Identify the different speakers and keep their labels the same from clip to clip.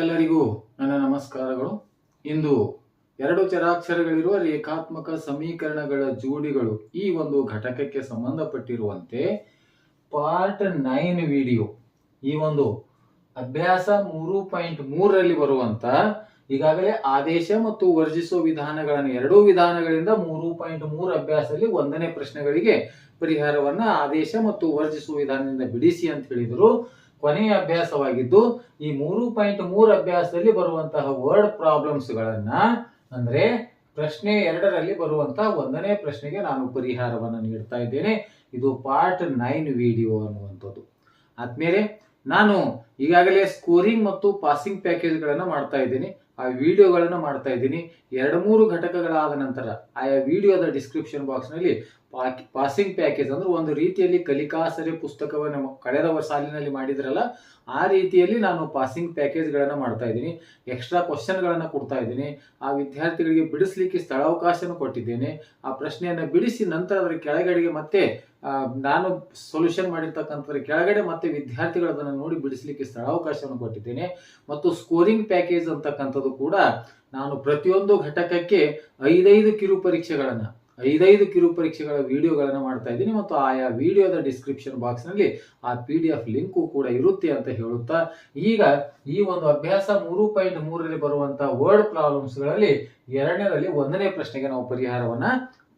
Speaker 1: ಎಲ್ಲರಿಗೂ ನನ್ನ ನಮಸ್ಕಾರಗಳು. ಇಂದು ಎರಡು ಚರಾಕ್ಷರಗಳಿರುವ ರೇಖಾತ್ಮಕ ಸಮೀಕರಣಗಳ ಜೋಡಿಗಳು ಈ ಒಂದು ಘಟಕಕ್ಕೆ ಸಂಬಂಧಪಟ್ಟಿರುವಂತೆ ಪಾರ್ಟ್ ನೈನ್ ವಿಡಿಯೋ ಈ ಒಂದು ಅಭ್ಯಾಸ ಮೂರು ಪಾಯಿಂಟ್ ಮೂರರಲ್ಲಿ ಬರುವಂತ ಈಗಾಗಲೇ ಆದೇಶ ಮತ್ತು ವರ್ಜಿಸುವ ವಿಧಾನಗಳನ್ನು ಎರಡೂ ವಿಧಾನಗಳಿಂದ ಮೂರು ಪಾಯಿಂಟ್ ಮೂರು ಅಭ್ಯಾಸದಲ್ಲಿ ಒಂದನೇ ಪ್ರಶ್ನೆಗಳಿಗೆ ಪರಿಹಾರವನ್ನ ಆದೇಶ ಮತ್ತು ವರ್ಜಿಸುವ ವಿಧಾನದಿಂದ ಬಿಡಿಸಿ ಅಂತ ಹೇಳಿದರು. ಕೊನೆಯ ಅಭ್ಯಾಸವಾಗಿದ್ದು, ಈ ಮೂರು ಪಾಯಿಂಟ್ ಮೂರು ಅಭ್ಯಾಸದಲ್ಲಿ ಬರುವಂತಹ ವರ್ಡ್ ಪ್ರಾಬ್ಲಮ್ಸ್ ಗಳನ್ನ, ಅಂದ್ರೆ ಪ್ರಶ್ನೆ ಎರಡರಲ್ಲಿ ಬರುವಂತಹ ಒಂದನೇ ಪ್ರಶ್ನೆಗೆ ನಾನು ಪರಿಹಾರವನ್ನು ನೀಡ್ತಾ ಇದ್ದೇನೆ. ಇದು ಪಾರ್ಟ್ ನೈನ್ ವಿಡಿಯೋ ಅನ್ನುವಂಥದ್ದು. ಆದ್ಮೇಲೆ ನಾನು ಈಗಾಗಲೇ ಸ್ಕೋರಿಂಗ್ ಮತ್ತು ಪಾಸಿಂಗ್ ಪ್ಯಾಕೇಜ್ಗಳನ್ನು ಮಾಡ್ತಾ ಇದ್ದೀನಿ. ಆ ವಿಡಿಯೋಗಳನ್ನು ಮಾಡ್ತಾ ಇದ್ದೀನಿ. ಎರಡು ಮೂರು ಘಟಕಗಳಾದ ನಂತರ ಆಯಾ ವಿಡಿಯೋದ ಡಿಸ್ಕ್ರಿಪ್ಷನ್ ಬಾಕ್ಸ್ನಲ್ಲಿ ಪಾಸಿಂಗ್ ಪ್ಯಾಕೇಜ್ ಅಂದ್ರೆ ಒಂದು ರೀತಿಯಲ್ಲಿ ಕಲಿಕಾಸರಿ ಪುಸ್ತಕವನ್ನು ಕಳೆದ ವರ್ಷ ಸಾಲಿನಲ್ಲಿ ಮಾಡಿದ್ರಲ್ಲ, ಆ ರೀತಿಯಲ್ಲಿ ನಾನು ಪಾಸಿಂಗ್ ಪ್ಯಾಕೇಜ್ಗಳನ್ನು ಮಾಡ್ತಾ ಇದ್ದೀನಿ. ಎಕ್ಸ್ಟ್ರಾ ಕ್ವಶನ್ಗಳನ್ನು ಕೊಡ್ತಾ ಇದ್ದೀನಿ. ಆ ವಿದ್ಯಾರ್ಥಿಗಳಿಗೆ ಬಿಡಿಸ್ಲಿಕ್ಕೆ ಸ್ಥಳಾವಕಾಶನೂ ಕೊಟ್ಟಿದ್ದೇನೆ. ಆ ಪ್ರಶ್ನೆಯನ್ನು ಬಿಡಿಸಿ ನಂತರ ಅದರ ಕೆಳಗಡೆಗೆ ಮತ್ತೆ ನಾನು ಸೊಲ್ಯೂಷನ್ ಮಾಡಿರ್ತಕ್ಕಂಥದ್ರ ಕೆಳಗಡೆ ಮತ್ತೆ ವಿದ್ಯಾರ್ಥಿಗಳು ಅದನ್ನು ನೋಡಿ ಬಿಡಿಸ್ಲಿಕ್ಕೆ ಸ್ಥಳಾವಕಾಶವನ್ನು ಕೊಟ್ಟಿದ್ದೇನೆ. ಮತ್ತು ಸ್ಕೋರಿಂಗ್ ಪ್ಯಾಕೇಜ್ ಅಂತಕ್ಕಂಥದ್ದು ಕೂಡ ನಾನು ಪ್ರತಿಯೊಂದು ಘಟಕಕ್ಕೆ ಐದೈದು ಕಿರು ಪರೀಕ್ಷೆಗಳನ್ನು, ಐದೈದು ಕಿರು ಪರೀಕ್ಷೆಗಳ ವಿಡಿಯೋಗಳನ್ನು ಮಾಡ್ತಾ ಇದ್ದೀನಿ. ಮತ್ತು ಆಯಾ ವಿಡಿಯೋದ ಡಿಸ್ಕ್ರಿಪ್ಷನ್ ಬಾಕ್ಸ್ನಲ್ಲಿ ಆ ಪಿ ಡಿ ಎಫ್ ಲಿಂಕು ಕೂಡ ಇರುತ್ತೆ ಅಂತ ಹೇಳುತ್ತಾ, ಈಗ ಈ ಒಂದು ಅಭ್ಯಾಸ ಮೂರು ಪಾಯಿಂಟ್ ಮೂರರಲ್ಲಿ ಬರುವಂತಹ ವರ್ಡ್ ಪ್ರಾಬ್ಲಮ್ಸ್ಗಳಲ್ಲಿ ಎರಡನೇದಲ್ಲಿ ಒಂದನೇ ಪ್ರಶ್ನೆಗೆ ನಾವು ಪರಿಹಾರವನ್ನ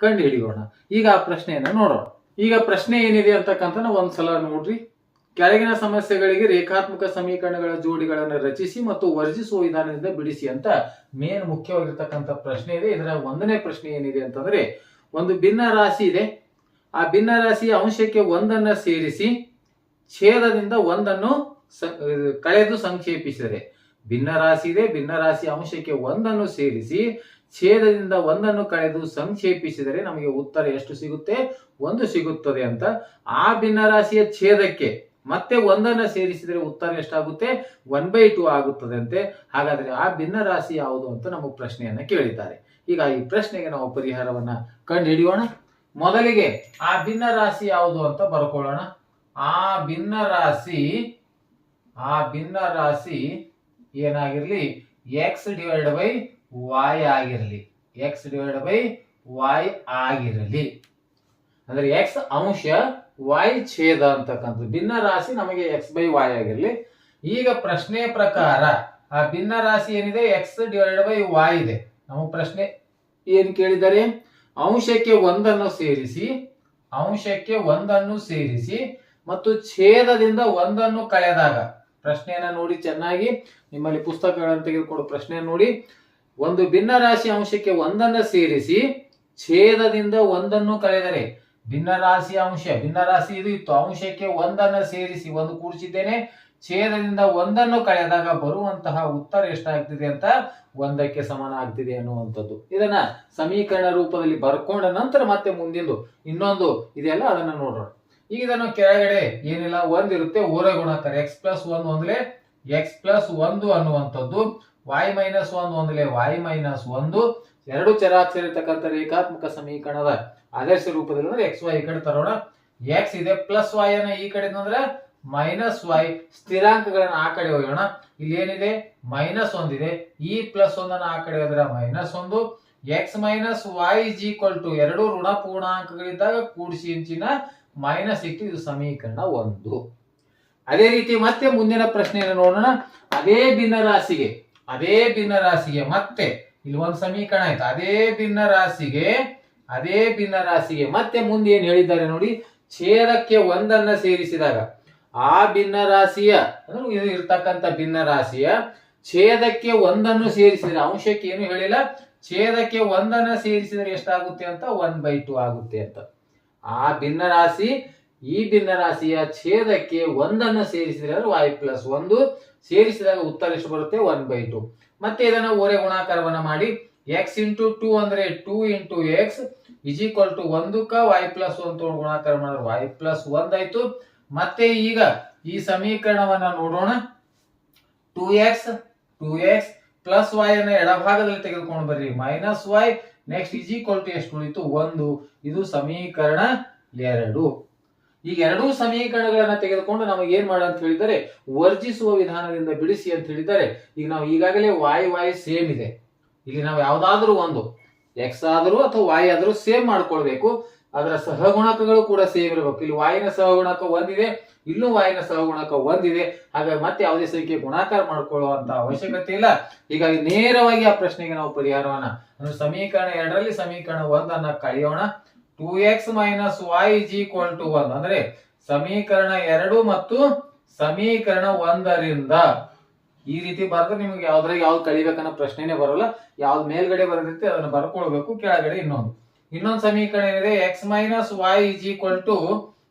Speaker 1: ಕಂಡುಹಿಡಿಯೋಣ ಈಗ ಆ ಪ್ರಶ್ನೆಯನ್ನ ನೋಡೋಣ. ಈಗ ಪ್ರಶ್ನೆ ಏನಿದೆ ಅಂತಕ್ಕಂಥ ಒಂದ್ಸಲ ನೋಡ್ರಿ. ಕೆಳಗಿನ ಸಮಸ್ಯೆಗಳಿಗೆ ರೇಖಾತ್ಮಕ ಸಮೀಕರಣಗಳ ಜೋಡಿಗಳನ್ನು ರಚಿಸಿ ಮತ್ತು ವರ್ಜಿಸುವ ವಿಧಾನದಿಂದ ಬಿಡಿಸಿ ಅಂತ ಮೇನ್ ಮುಖ್ಯವಾಗಿರ್ತಕ್ಕಂಥ ಪ್ರಶ್ನೆ ಇದೆ. ಇದರ ಒಂದನೇ ಪ್ರಶ್ನೆ ಏನಿದೆ ಅಂತಂದ್ರೆ, ಒಂದು ಭಿನ್ನ ರಾಶಿ ಇದೆ. ಆ ಭಿನ್ನ ರಾಶಿಯ ಅಂಶಕ್ಕೆ ಒಂದನ್ನ ಸೇರಿಸಿ ಛೇದದಿಂದ ಒಂದನ್ನು ಕಳೆದು ಸಂಕ್ಷೇಪಿಸಿದರೆ, ಭಿನ್ನ ರಾಶಿ ಇದೆ. ಭಿನ್ನ ರಾಶಿ ಅಂಶಕ್ಕೆ ಒಂದನ್ನು ಸೇರಿಸಿ ಛೇದದಿಂದ ಒಂದನ್ನು ಕಳೆದು ಸಂಕ್ಷೇಪಿಸಿದರೆ ನಮಗೆ ಉತ್ತರ ಎಷ್ಟು ಸಿಗುತ್ತೆ? ಒಂದು ಸಿಗುತ್ತದೆ ಅಂತ ಆ ಭಿನ್ನರಾಶಿಯ ಛೇದಕ್ಕೆ ಮತ್ತೆ ಒಂದನ್ನು ಸೇರಿಸಿದರೆ ಉತ್ತರ ಎಷ್ಟಾಗುತ್ತೆ? ಒನ್ ಬೈ ಟು ಆಗುತ್ತದೆ ಅಂತೆ. ಹಾಗಾದ್ರೆ ಆ ಭಿನ್ನ ರಾಶಿ ಯಾವುದು ಅಂತ ನಮಗೆ ಪ್ರಶ್ನೆಯನ್ನ ಕೇಳಿದ್ದಾರೆ. ಈಗ ಈ ಪ್ರಶ್ನೆಗೆ ನಾವು ಪರಿಹಾರವನ್ನ ಕಂಡು ಹಿಡಿಯೋಣ ಮೊದಲಿಗೆ ಆ ಭಿನ್ನ ರಾಶಿ ಯಾವುದು ಅಂತ ಬರ್ಕೊಳ್ಳೋಣ. ಆ ಭಿನ್ನ ರಾಶಿ ಆ ಭಿನ್ನ ರಾಶಿ ಏನಾಗಿರ್ಲಿ? ಎಕ್ಸ್ ಡಿವೈಡ್ ಬೈ ವೈ ಆಗಿರಲಿ. ಎಕ್ಸ್ ಡಿವೈಡ್ ಬೈ ವೈ ಆಗಿರಲಿ. ಅಂದ್ರೆ ಎಕ್ಸ್ ಅಂಶ ವಾಯ್ ಛೇದ ಅಂತಕ್ಕಂಥದ್ದು. ಭಿನ್ನ ರಾಶಿ ನಮಗೆ ಎಕ್ಸ್ ಬೈ ವಾಯ್ ಆಗಿರಲಿ. ಈಗ ಪ್ರಶ್ನೆ ಪ್ರಕಾರ ಆ ಭಿನ್ನ ರಾಶಿ ಏನಿದೆ? ಎಕ್ಸ್ ಡಿವೈಡ್ ಬೈ ವಾಯ್ ಇದೆ. ನಮ್ಮ ಪ್ರಶ್ನೆ ಏನ್ ಕೇಳಿದ್ದಾರೆ? ಅಂಶಕ್ಕೆ ಒಂದನ್ನು ಸೇರಿಸಿ, ಅಂಶಕ್ಕೆ ಒಂದನ್ನು ಸೇರಿಸಿ ಮತ್ತು ಛೇದದಿಂದ ಒಂದನ್ನು ಕಳೆದಾಗ, ಪ್ರಶ್ನೆಯನ್ನ ನೋಡಿ ಚೆನ್ನಾಗಿ, ನಿಮ್ಮಲ್ಲಿ ಪುಸ್ತಕಗಳನ್ನು ತೆಗೆದುಕೊಂಡು ಪ್ರಶ್ನೆ ನೋಡಿ. ಒಂದು ಭಿನ್ನ ರಾಶಿ ಅಂಶಕ್ಕೆ ಒಂದನ್ನು ಸೇರಿಸಿ, ಛೇದದಿಂದ ಒಂದನ್ನು ಕಳೆದರೆ ಭಿನ್ನ ರಾಶಿ ಅಂಶ. ಭಿನ್ನ ರಾಶಿ ಇದು ಇತ್ತು. ಅಂಶಕ್ಕೆ ಒಂದನ್ನು ಸೇರಿಸಿ, ಒಂದು ಕೂಡಿಸಿದ್ದೇನೆ ಛೇದದಿಂದ ಒಂದನ್ನು ಕಳೆದಾಗ ಬರುವಂತಹ ಉತ್ತರ ಎಷ್ಟಾಗ್ತಿದೆ ಅಂತ ಒಂದಕ್ಕೆ ಸಮಾನ ಆಗ್ತಿದೆ ಅನ್ನುವಂಥದ್ದು. ಇದನ್ನ ಸಮೀಕರಣ ರೂಪದಲ್ಲಿ ಬರ್ಕೊಂಡ ನಂತರ ಮತ್ತೆ ಮುಂದಿಂದು ಇನ್ನೊಂದು ಇದೆಲ್ಲ ಅದನ್ನ ನೋಡೋಣ. ಈಗ ಇದನ್ನು ಕೆಳಗಡೆ ಏನಿಲ್ಲ ಒಂದಿರುತ್ತೆ ಊರ ಗುಣಾಕಾರ ಎಕ್ಸ್ ಪ್ಲಸ್ ಒಂದು ಒಂದ್ಲೆ ಎಕ್ಸ್ ಪ್ಲಸ್ ಒಂದು ಅನ್ನುವಂಥದ್ದು. ವಾಯ್ ಮೈನಸ್ ಒಂದು ಒಂದ್ಲೆ ವಾಯ್ ಮೈನಸ್ ಒಂದು. ಎರಡು ಚರಾಕ್ಷರ ಇರ್ತಕ್ಕಂಥ ರೇಖಾತ್ಮಕ ಸಮೀಕರಣದ ಆದರ್ಶ ರೂಪದಲ್ಲಿ ಅಂದ್ರೆ ಎಕ್ಸ್ ವೈ ಈ ಕಡೆ ತರೋಣ. ಎಕ್ಸ್ ಇದೆ ಪ್ಲಸ್ ವೈ ಅನ್ನ ಈ ಕಡೆ ಅಂದ್ರೆ ಮೈನಸ್ ವೈ ಸ್ಥಿರಾಂಕಗಳನ್ನ ಆ ಕಡೆ ಹೋಗೋಣ. ಇಲ್ಲಿ ಏನಿದೆ? ಮೈನಸ್ ಒಂದಿದೆ ಈ ಪ್ಲಸ್ ಒಂದನ್ನ ಆ ಕಡೆ ಹೋದ್ರೆ ಮೈನಸ್ ಒಂದು. X minus Y is equal to ಎರಡು ಋಣ ಪೂರ್ಣಾಂಕಗಳಿದ್ದಾಗ ಕೂಡಿಸಿ ಇಂಚಿನ ಮೈನಸ್ ಇಟ್ಟು ಇದು ಸಮೀಕರಣ ಒಂದು. ಅದೇ ರೀತಿ ಮತ್ತೆ ಮುಂದಿನ ಪ್ರಶ್ನೆಯನ್ನು ನೋಡೋಣ. ಅದೇ ಭಿನ್ನ ರಾಶಿಗೆ ಅದೇ ಭಿನ್ನ ರಾಶಿಗೆ ಮತ್ತೆ ಇಲ್ಲಿ ಒಂದು ಸಮೀಕರಣ ಆಯ್ತು. ಅದೇ ಭಿನ್ನ ರಾಶಿಗೆ ಅದೇ ಭಿನ್ನರಾಶಿಗೆ. ಮತ್ತೆ ಮುಂದೆ ಏನ್ ಹೇಳಿದ್ದಾರೆ ನೋಡಿ, ಛೇದಕ್ಕೆ ಒಂದನ್ನ ಸೇರಿಸಿದಾಗ, ಆ ಭಿನ್ನ ರಾಶಿಯ ಅಂದ್ರೆ ಇರ್ತಕ್ಕಂಥ ಭಿನ್ನ ರಾಶಿಯ ಛೇದಕ್ಕೆ ಒಂದನ್ನು ಸೇರಿಸಿದ್ರೆ, ಅಂಶಕ್ಕೆ ಏನು ಹೇಳಿಲ್ಲ, ಛೇದಕ್ಕೆ ಒಂದನ್ನ ಸೇರಿಸಿದರೆ ಎಷ್ಟಾಗುತ್ತೆ ಅಂತ ಒನ್ ಬೈ ಟು ಆಗುತ್ತೆ ಅಂತ. ಆ ಭಿನ್ನ ರಾಶಿ ಈ ಭಿನ್ನ ರಾಶಿಯ ಛೇದಕ್ಕೆ ಒಂದನ್ನು ಸೇರಿಸಿದ್ರೆ, ಅಂದ್ರೆ ವೈ ಪ್ಲಸ್ ಒಂದು, ಸೇರಿಸಿದಾಗ ಉತ್ತರ ಎಷ್ಟು ಬರುತ್ತೆ? ಒನ್ ಬೈ ಟು ಮತ್ತೆ ಇದನ್ನ ಓರೆ ಗುಣಾಕಾರವನ್ನ ಮಾಡಿ ಎಕ್ಸ್ ಇಂಟು ಟೂ ಅಂದ್ರೆ two into X is equal to ಒಂದಕ್ಕ Y plus one ತಗೊಂಡು ಗುಣಾಕಾರ ಮಾಡಿದ್ರೆ ವೈ ಪ್ಲಸ್ ಆಯ್ತು. ಮತ್ತೆ ಈಗ ಈ ಸಮೀಕರಣವನ್ನ ನೋಡೋಣ. Two X two X plus Y ಅನ್ನ ಎಡಭಾಗದಲ್ಲಿ ತೆಗೆದುಕೊಂಡು ಬರ್ರಿ. Minus Y next is equal to ಎಷ್ಟು ಉಳಿತು? ಒಂದು. ಇದು ಸಮೀಕರಣ ಎರಡು. ಈಗ ಎರಡೂ ಸಮೀಕರಣಗಳನ್ನ ತೆಗೆದುಕೊಂಡು ನಮಗೆ ಏನ್ ಮಾಡ ಅಂತ ಹೇಳಿದರೆ, ವರ್ಜಿಸುವ ವಿಧಾನದಿಂದ ಬಿಡಿಸಿ ಅಂತ ಹೇಳಿದ್ದಾರೆ ಈಗ ನಾವು ಈಗಾಗಲೇ ವಾಯ್ ವಾಯ್ ಸೇಮ್ ಇದೆ. ಇಲ್ಲಿ ನಾವು ಯಾವ್ದಾದ್ರೂ ಒಂದು. ಎಕ್ಸ್ ಆದರೂ ಅಥವಾ ವಾಯ್ ಆದರೂ ಸೇವ್ ಮಾಡ್ಕೊಳ್ಬೇಕು. ಅದರ ಸಹಗುಣಕಗಳು ಕೂಡ ಸೇವ್ ಇರಬೇಕು. ಇಲ್ಲಿ ವಾಯಿನ ಸಹಗುಣಕ ಒಂದಿದೆ ಇಲ್ಲೂ ವಾಯಿನ ಸಹಗುಣಕ ಒಂದಿದೆ ಹಾಗಾಗಿ ಮತ್ತೆ ಯಾವುದೇ ಸಂಖ್ಯೆ ಗುಣಾಕಾರ ಮಾಡ್ಕೊಳ್ಳುವಂತ ಅವಶ್ಯಕತೆ ಇಲ್ಲ. ಹೀಗಾಗಿ ನೇರವಾಗಿ ಆ ಪ್ರಶ್ನೆಗೆ ನಾವು ಪರಿಹಾರವನ್ನ ಅಂದ್ರೆ ಸಮೀಕರಣ ಎರಡರಲ್ಲಿ ಸಮೀಕರಣ ಒಂದನ್ನ ಕಳೆಯೋಣ. Two X minus Y is equal to one ಅಂದ್ರೆ ಸಮೀಕರಣ ಎರಡು ಮತ್ತು ಸಮೀಕರಣ ಒಂದರಿಂದ ಈ ರೀತಿ ಬರೆದ್ರೆ ನಿಮ್ಗೆ ಯಾವ್ದ್ರಾಗ ಯಾವ್ದು ಕಲಿಬೇಕನ್ನೋ ಪ್ರಶ್ನೆನೇ ಬರೋಲ್ಲ. ಯಾವ್ದು ಮೇಲ್ಗಡೆ ಬರೆದಿರುತ್ತೆ ಅದನ್ನ ಬರ್ಕೊಳ್ಬೇಕು, ಕೆಳಗಡೆ ಇನ್ನೊಂದು. ಇನ್ನೊಂದು ಸಮೀಕರಣ ಏನಿದೆ? X minus Y is equal to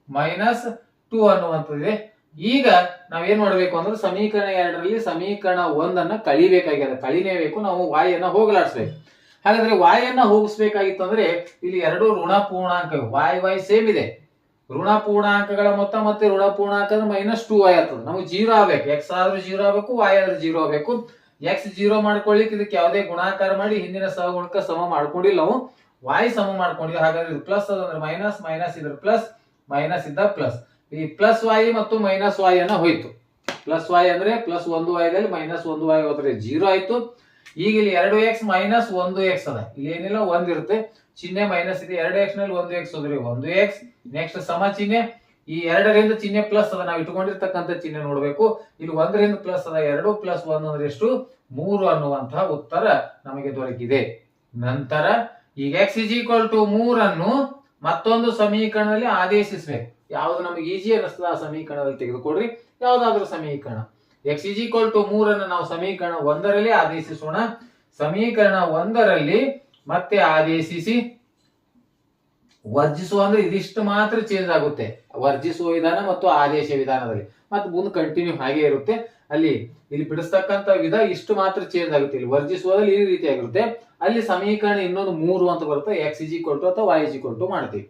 Speaker 1: minus two ಅನ್ನುವಂಥದ್ದಿದೆ. ಈಗ ನಾವೇನ್ ಮಾಡ್ಬೇಕು ಅಂದ್ರೆ ಸಮೀಕರಣ ಎರಡರಲ್ಲಿ ಸಮೀಕರಣ ಒಂದನ್ನ ಕಳಿಬೇಕಾಗಿದೆ ಕಳಿನೇಬೇಕು ನಾವು ವಾಯನ್ನ ಹೋಗಲಾಡಿಸ್ಬೇಕು. ಹಾಗಾದ್ರೆ ವಾಯನ್ನ ಹೋಗಿಸ್ಬೇಕಾಗಿತ್ತು ಅಂದ್ರೆ ಇಲ್ಲಿ ಎರಡು ಋಣ ಪೂರ್ಣಾಂಕ ವಾಯ್ ವಾಯ್ ಸೇಮ್ ಇದೆ. ಋಣ ಪೂರ್ಣಾಂಕಗಳ ಮೊತ್ತ ಮತ್ತೆ ಋಣ ಪೂರ್ಣಾಂಕ ಮೈನಸ್ ಟೂ ವೈ ಆಗ್ತದೆ ನಮಗೆ ಜೀರೋ ಆಗ್ಬೇಕು. ಎಕ್ಸ್ ಆದ್ರೂ ಜೀರೋ ಆಗ್ಬೇಕು ವೈ ಆದ್ರೂ ಜೀರೋ ಆಗ್ಬೇಕು. ಎಕ್ಸ್ ಜೀರೋ ಮಾಡ್ಕೊಳ್ಳಿಕ್ಕೆ ಇದಕ್ಕೆ ಯಾವುದೇ ಗುಣಾಕಾರ ಮಾಡಿ ಹಿಂದಿನ ಸಹಗುಣಕ ಸಮ ಮಾಡ್ಕೊಂಡಿಲ್ಲ ನಾವು ವೈ ಸಮ ಮಾಡ್ಕೊಂಡಿಲ್ಲ. ಹಾಗಾದ್ರೆ ಇದು ಪ್ಲಸ್ ಅದಂದ್ರೆ ಮೈನಸ್ ಮೈನಸ್ ಇದ್ರ ಪ್ಲಸ್ ಮೈನಸ್ ಇದ್ದ ಪ್ಲಸ್ ಈ ಪ್ಲಸ್ ವೈ ಮತ್ತು ಮೈನಸ್ ವೈ ಅನ್ನ ಹೋಯ್ತು. ಪ್ಲಸ್ ವೈ ಅಂದ್ರೆ ಪ್ಲಸ್ ಒಂದು ವೈದಲ್ಲಿ ಮೈನಸ್ ಒಂದು ವೈ ಹೋದ್ರೆ ಜೀರೋ ಆಯ್ತು. ಈಗ ಇಲ್ಲಿ ಎರಡು ಎಕ್ಸ್ ಮೈನಸ್ ಒಂದು ಎಕ್ಸ್ ಅದ. ಇಲ್ಲಿ ಏನಿಲ್ಲ, ಒಂದ್ ಇರುತ್ತೆ. ಚಿಹ್ನೆ ಮೈನಸ್ ಇದೆ. ಎರಡು ಎಕ್ಸ್ನಲ್ಲಿ ಒಂದು ಎಕ್ಸ್ ಹೋದ್ರೆ ಒಂದು ಎಕ್ಸ್ ನೆಕ್ಸ್ಟ್ ಸಮ ಚಿಹ್ನೆ ಈ ಎರಡರಿಂದ ಚಿಹ್ನೆ ಪ್ಲಸ್ ಅದ. ನಾವು ಇಟ್ಕೊಂಡಿರ್ತಕ್ಕಂಥ ಚಿಹ್ನೆ ನೋಡಬೇಕು. ಇಲ್ಲಿ ಒಂದರಿಂದ ಪ್ಲಸ್ ಅದ ಎರಡು ಪ್ಲಸ್ ಒಂದ್ ಅಂದ್ರೆ ಎಷ್ಟು? ಮೂರು ಅನ್ನುವಂತಹ ಉತ್ತರ ನಮಗೆ ದೊರಕಿದೆ. ನಂತರ ಈಗ ಎಕ್ಸ್ ಇಸ್ ಈಕ್ವಲ್ ಟು ಮೂರನ್ನು ಮತ್ತೊಂದು ಸಮೀಕರಣದಲ್ಲಿ ಆದೇಶಿಸಬೇಕು. ಯಾವ್ದು ನಮಗೆ ಈಜಿ ಅನ್ನಿಸ್ತದ, ಆ ಸಮೀಕರಣದಲ್ಲಿ ತೆಗೆದುಕೊಡ್ರಿ. ಯಾವ್ದಾದ್ರು ಸಮೀಕರಣ. ಎಕ್ಸ್ ಇಸ್ ಈಕ್ವಲ್ ಟು ಮೂರನ್ನು ನಾವು ಸಮೀಕರಣ ಒಂದರಲ್ಲಿ ಆದೇಶಿಸೋಣ. ಸಮೀಕರಣ ಒಂದರಲ್ಲಿ ಮತ್ತೆ ಆದೇಶಿಸಿ ವರ್ಜಿಸುವ ಅಂದ್ರೆ ಇದಿಷ್ಟು ಮಾತ್ರ ಚೇಂಜ್ ಆಗುತ್ತೆ. ವರ್ಜಿಸುವ ವಿಧಾನ ಮತ್ತು ಆದೇಶ ವಿಧಾನದಲ್ಲಿ. ಮತ್ತೆ ಮುಂದೆ ಕಂಟಿನ್ಯೂ ಹಾಗೆ ಇರುತ್ತೆ. ಅಲ್ಲಿ ಇಲ್ಲಿ ಬಿಡಿಸ್ತಕ್ಕಂತ ವಿಧ ಇಷ್ಟು ಮಾತ್ರ ಚೇಂಜ್ ಆಗುತ್ತೆ. ಇಲ್ಲಿ ವರ್ಜಿಸುವುದಲ್ಲಿ ಈ ರೀತಿ ಆಗಿರುತ್ತೆ. ಅಲ್ಲಿ ಸಮೀಕರಣ ಇನ್ನೊಂದು ಮೂರು ಅಂತ ಬರುತ್ತೆ. ಎಕ್ಸ್ ಇಜಿ ಕೊಟ್ಟು ಅಥವಾ ವೈ ಇಜಿ ಕೊಟ್ಟು ಮಾಡ್ತೀವಿ.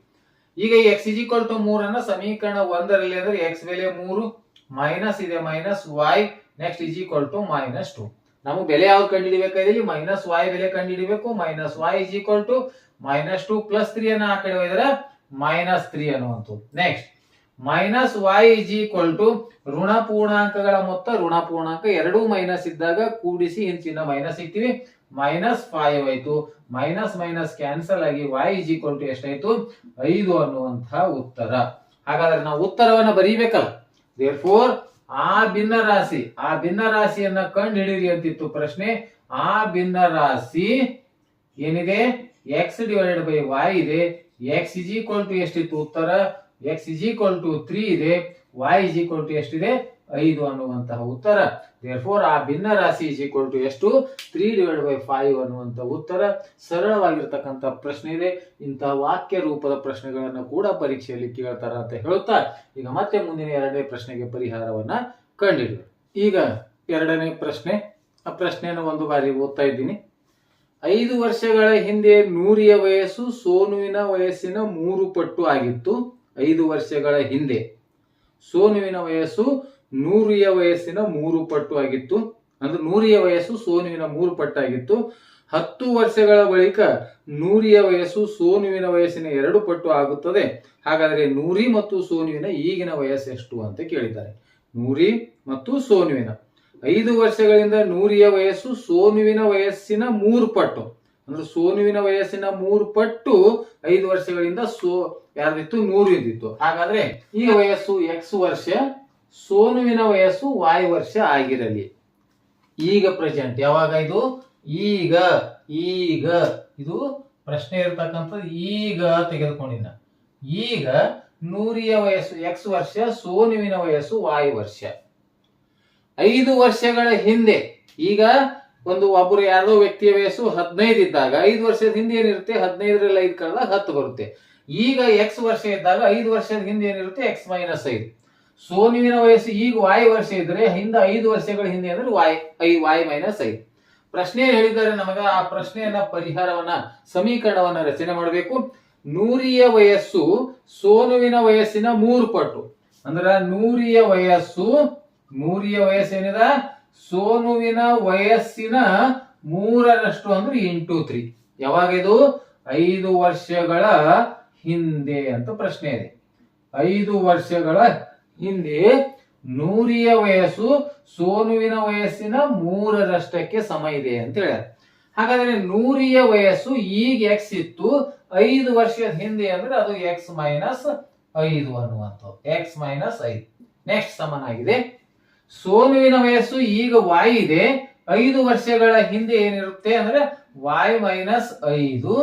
Speaker 1: ಈಗ ಈ ಎಕ್ಸ್ ಇಜಿ ಕೊಟ್ಟು ಮೂರನ್ನ ಸಮೀಕರಣ ಒಂದರಲ್ಲಿ ಅಂದ್ರೆ ಎಕ್ಸ್ ಬೆಲೆ ಮೂರು ಮೈನಸ್ ಇದೆ ಮೈನಸ್ ವೈ ನೆಕ್ಸ್ಟ್ ಇಜಿ ಕೊಟ್ಟು ಮೈನಸ್ ಟು ನಮಗೆ ಬೆಲೆ ಯಾವ್ದು ಕಂಡುಹಿಡಿಬೇಕಾದ್ರೆ ಇಲ್ಲಿ ಮೈನಸ್ ವಾಯ್ ಬೆಲೆ ಕಂಡುಹಿಡಿಬೇಕು minus Y is equal to minus two plus three ಅನ್ನ ಆ ಕಡೆ ಹೋದ್ರೆ ಮೈನಸ್ ತ್ರೀ ಅನ್ನುವಂಥದ್ದು. Next minus Y is equal to ಋಣ ಪೂರ್ಣಾಂಕಗಳ ಮೊತ್ತ, ಋಣ ಪೂರ್ಣಾಂಕ ಎರಡೂ ಮೈನಸ್ ಇದ್ದಾಗ ಕೂಡಿಸಿ ಚಿನ್ನ ಮೈನಸ್ ಇಕ್ತೀವಿ ಮೈನಸ್ ಫೈವ್ ಆಯ್ತು. ಮೈನಸ್ ಮೈನಸ್ ಕ್ಯಾನ್ಸಲ್ ಆಗಿ ವೈ ಇಸ್ ಈಕ್ವಲ್ ಟು ಎಷ್ಟಾಯ್ತು? ಐದು ಅನ್ನುವಂತಹ ಉತ್ತರ. ಹಾಗಾದ್ರೆ ನಾವು ಉತ್ತರವನ್ನು ಬರೀಬೇಕಲ್ಲ. ದೇರ್ ಫೋರ್ ಆ ಭಿನ್ನ ರಾಶಿ ಆ ಭಿನ್ನ ರಾಶಿಯನ್ನ ಕಂಡು ಹಿಡೀರಿ ಅಂತಿತ್ತು ಪ್ರಶ್ನೆ. ಆ ಭಿನ್ನ ರಾಶಿ ಏನಿದೆ? ಎಕ್ಸ್ ಡಿವೈಡೆಡ್ ಬೈ ವೈ ಇದೆ. ಎಕ್ಸ್ ಇಸ್ ಈಕ್ವಲ್ ಟು ಎಷ್ಟಿತ್ತು? ಉತ್ತರ X is equal to three ಇದೆ. ವೈ ಇಸ್ ಈಕ್ವಲ್ ಟು ಎಷ್ಟಿದೆ? ಐದು ಅನ್ನುವಂತಹ ಉತ್ತರ. ಫೋರ್ ಆ ಭಿನ್ನ ರಾಶಿ ಇಸ್ ಈಕ್ವಲ್ ಟು ಎಷ್ಟು? ತ್ರೀ ಡಿವೈಡ್ ಬೈ ಫೈವ್ ಅನ್ನುವಂಥ ಉತ್ತರ. ಸರಳವಾಗಿರ್ತಕ್ಕಂಥ ಪ್ರಶ್ನೆ ಇದೆ. ಇಂತಹ ವಾಕ್ಯ ರೂಪದ ಪ್ರಶ್ನೆಗಳನ್ನು ಕೂಡ ಪರೀಕ್ಷೆಯಲ್ಲಿ ಕೇಳ್ತಾರ ಅಂತ ಹೇಳುತ್ತಾ ಈಗ ಮತ್ತೆ ಮುಂದಿನ ಎರಡನೇ ಪ್ರಶ್ನೆಗೆ ಪರಿಹಾರವನ್ನ ಕಂಡಿಡಿ ಈಗ ಎರಡನೇ ಪ್ರಶ್ನೆ. ಆ ಪ್ರಶ್ನೆಯನ್ನು ಒಂದು ಬಾರಿ ಓದ್ತಾ ಇದ್ದೀನಿ. ಐದು ವರ್ಷಗಳ ಹಿಂದೆ ನೂರಿಯ ವಯಸ್ಸು ಸೋನುವಿನ ವಯಸ್ಸಿನ ಮೂರು ಪಟ್ಟು ಆಗಿತ್ತು. ಐದು ವರ್ಷಗಳ ಹಿಂದೆ ಸೋನುವಿನ ವಯಸ್ಸು ನೂರಿಯ ವಯಸ್ಸಿನ ಮೂರು ಪಟ್ಟು ಆಗಿತ್ತು. ಅಂದ್ರೆ ನೂರಿಯ ವಯಸ್ಸು ಸೋನುವಿನ ಮೂರು ಪಟ್ಟಾಗಿತ್ತು. ಹತ್ತು ವರ್ಷಗಳ ಬಳಿಕ ನೂರಿಯ ವಯಸ್ಸು ಸೋನುವಿನ ವಯಸ್ಸಿನ ಎರಡು ಪಟ್ಟು ಆಗುತ್ತದೆ. ಹಾಗಾದರೆ ನೂರಿ ಮತ್ತು ಸೋನುವಿನ ಈಗಿನ ವಯಸ್ಸು ಎಷ್ಟು ಅಂತ ಕೇಳಿದ್ದಾರೆ. ನೂರಿ ಮತ್ತು ಸೋನುವಿನ. ಐದು ವರ್ಷಗಳಿಂದ ನೂರಿಯ ವಯಸ್ಸು ಸೋನುವಿನ ವಯಸ್ಸಿನ ಮೂರು ಪಟ್ಟು. ಅಂದ್ರೆ ಸೋನುವಿನ ವಯಸ್ಸಿನ ಮೂರು ಪಟ್ಟು ಐದು ವರ್ಷಗಳಿಂದ ಸೋ ಯಾರ್ದಿತ್ತು? ನೂರು ಇದ್ದಿತ್ತು ಹಾಗಾದ್ರೆ ಈ ವಯಸ್ಸು ಎಕ್ಸ್ ವರ್ಷ ಸೋನುವಿನ ವಯಸ್ಸು ವಾಯು ವರ್ಷ ಆಗಿರಲಿ. ಈಗ ಪ್ರೆಸೆಂಟ್ ಯಾವಾಗ ಇದು? ಈಗ ಈಗ. ಇದು ಪ್ರಶ್ನೆ ಇರ್ತಕ್ಕಂಥದ್ದು ಈಗ ತೆಗೆದುಕೊಂಡಿದ್ದ ಈಗ ನೂರಿಯ ವಯಸ್ಸು ಎಕ್ಸ್ ವರ್ಷ, ಸೋನುವಿನ ವಯಸ್ಸು ವಾಯು ವರ್ಷ. ಐದು ವರ್ಷಗಳ ಹಿಂದೆ, ಈಗ ಒಂದು ಒಬ್ಬರು ಯಾರೋ ವ್ಯಕ್ತಿಯ ವಯಸ್ಸು ಹದಿನೈದು ಇದ್ದಾಗ, ಐದು ವರ್ಷದ ಹಿಂದೆ ಏನಿರುತ್ತೆ? ಹದಿನೈದರಲ್ಲಿ ಐದು ಕಳೆದಾಗ ಹತ್ತು ಬರುತ್ತೆ. ಈಗ ಎಕ್ಸ್ ವರ್ಷ ಇದ್ದಾಗ ಐದು ವರ್ಷದ ಹಿಂದೆ ಏನಿರುತ್ತೆ? ಎಕ್ಸ್ ಮೈನಸ್ ಐದು. ಸೋನುವಿನ ವಯಸ್ಸು ಈಗ ವಾಯ್ ವರ್ಷ ಇದ್ರೆ ಹಿಂದೆ ಐದು ವರ್ಷಗಳ ಹಿಂದೆ ಅಂದ್ರೆ ವಾಯ್, ಐ, ವಾಯ್ ಮೈನಸ್ ಐದು. ಪ್ರಶ್ನೆ ಹೇಳಿದ್ದಾರೆ ನಮಗ, ಆ ಪ್ರಶ್ನೆಯನ್ನ ಪರಿಹಾರವನ್ನ, ಸಮೀಕರಣವನ್ನ ರಚನೆ ಮಾಡಬೇಕು. ನೂರಿಯ ವಯಸ್ಸು ಸೋನುವಿನ ವಯಸ್ಸಿನ ಮೂರು ಪಟ್ಟು. ಅಂದ್ರ ನೂರಿಯ ವಯಸ್ಸು, ನೂರಿಯ ವಯಸ್ಸೇನಿದ ಸೋನುವಿನ ವಯಸ್ಸಿನ ಮೂರರಷ್ಟು ಅಂದ್ರೆ ಇಂಟು ತ್ರೀ. ಯಾವಾಗ ಇದು? ಐದು ವರ್ಷಗಳ ಹಿಂದೆ ಅಂತ ಪ್ರಶ್ನೆ ಇದೆ. ಐದು ವರ್ಷಗಳ ಹಿಂದೆ ನೂರಿಯ ವಯಸ್ಸು, ಸೋನುವಿನ ವಯಸ್ಸಿನ ಮೂರರಷ್ಟಕ್ಕೆ ಸಮ ಇದೆ ಅಂತ ಹೇಳ್ಯಾರ. ಹಾಗಾದ್ರೆ ನೂರಿಯ ವಯಸ್ಸು ಈಗ ಎಕ್ಸ್ ಇತ್ತು, ಐದು ವರ್ಷದ ಹಿಂದೆ ಅಂದ್ರೆ ಅದು ಎಕ್ಸ್ ಮೈನಸ್ ಐದು ಅನ್ನುವಂಥದ್ದು. ಎಕ್ಸ್ ಮೈನಸ್ ಐದು. ನೆಕ್ಸ್ಟ್ ಸಮನಾಗಿದೆ. ಸೋನುವಿನ ವಯಸ್ಸು ಈಗ ವಾಯ್ ಇದೆ, ಐದು ವರ್ಷಗಳ ಹಿಂದೆ ಏನಿರುತ್ತೆ ಅಂದ್ರೆ ವಾಯ್ ಮೈನಸ್ ಐದು,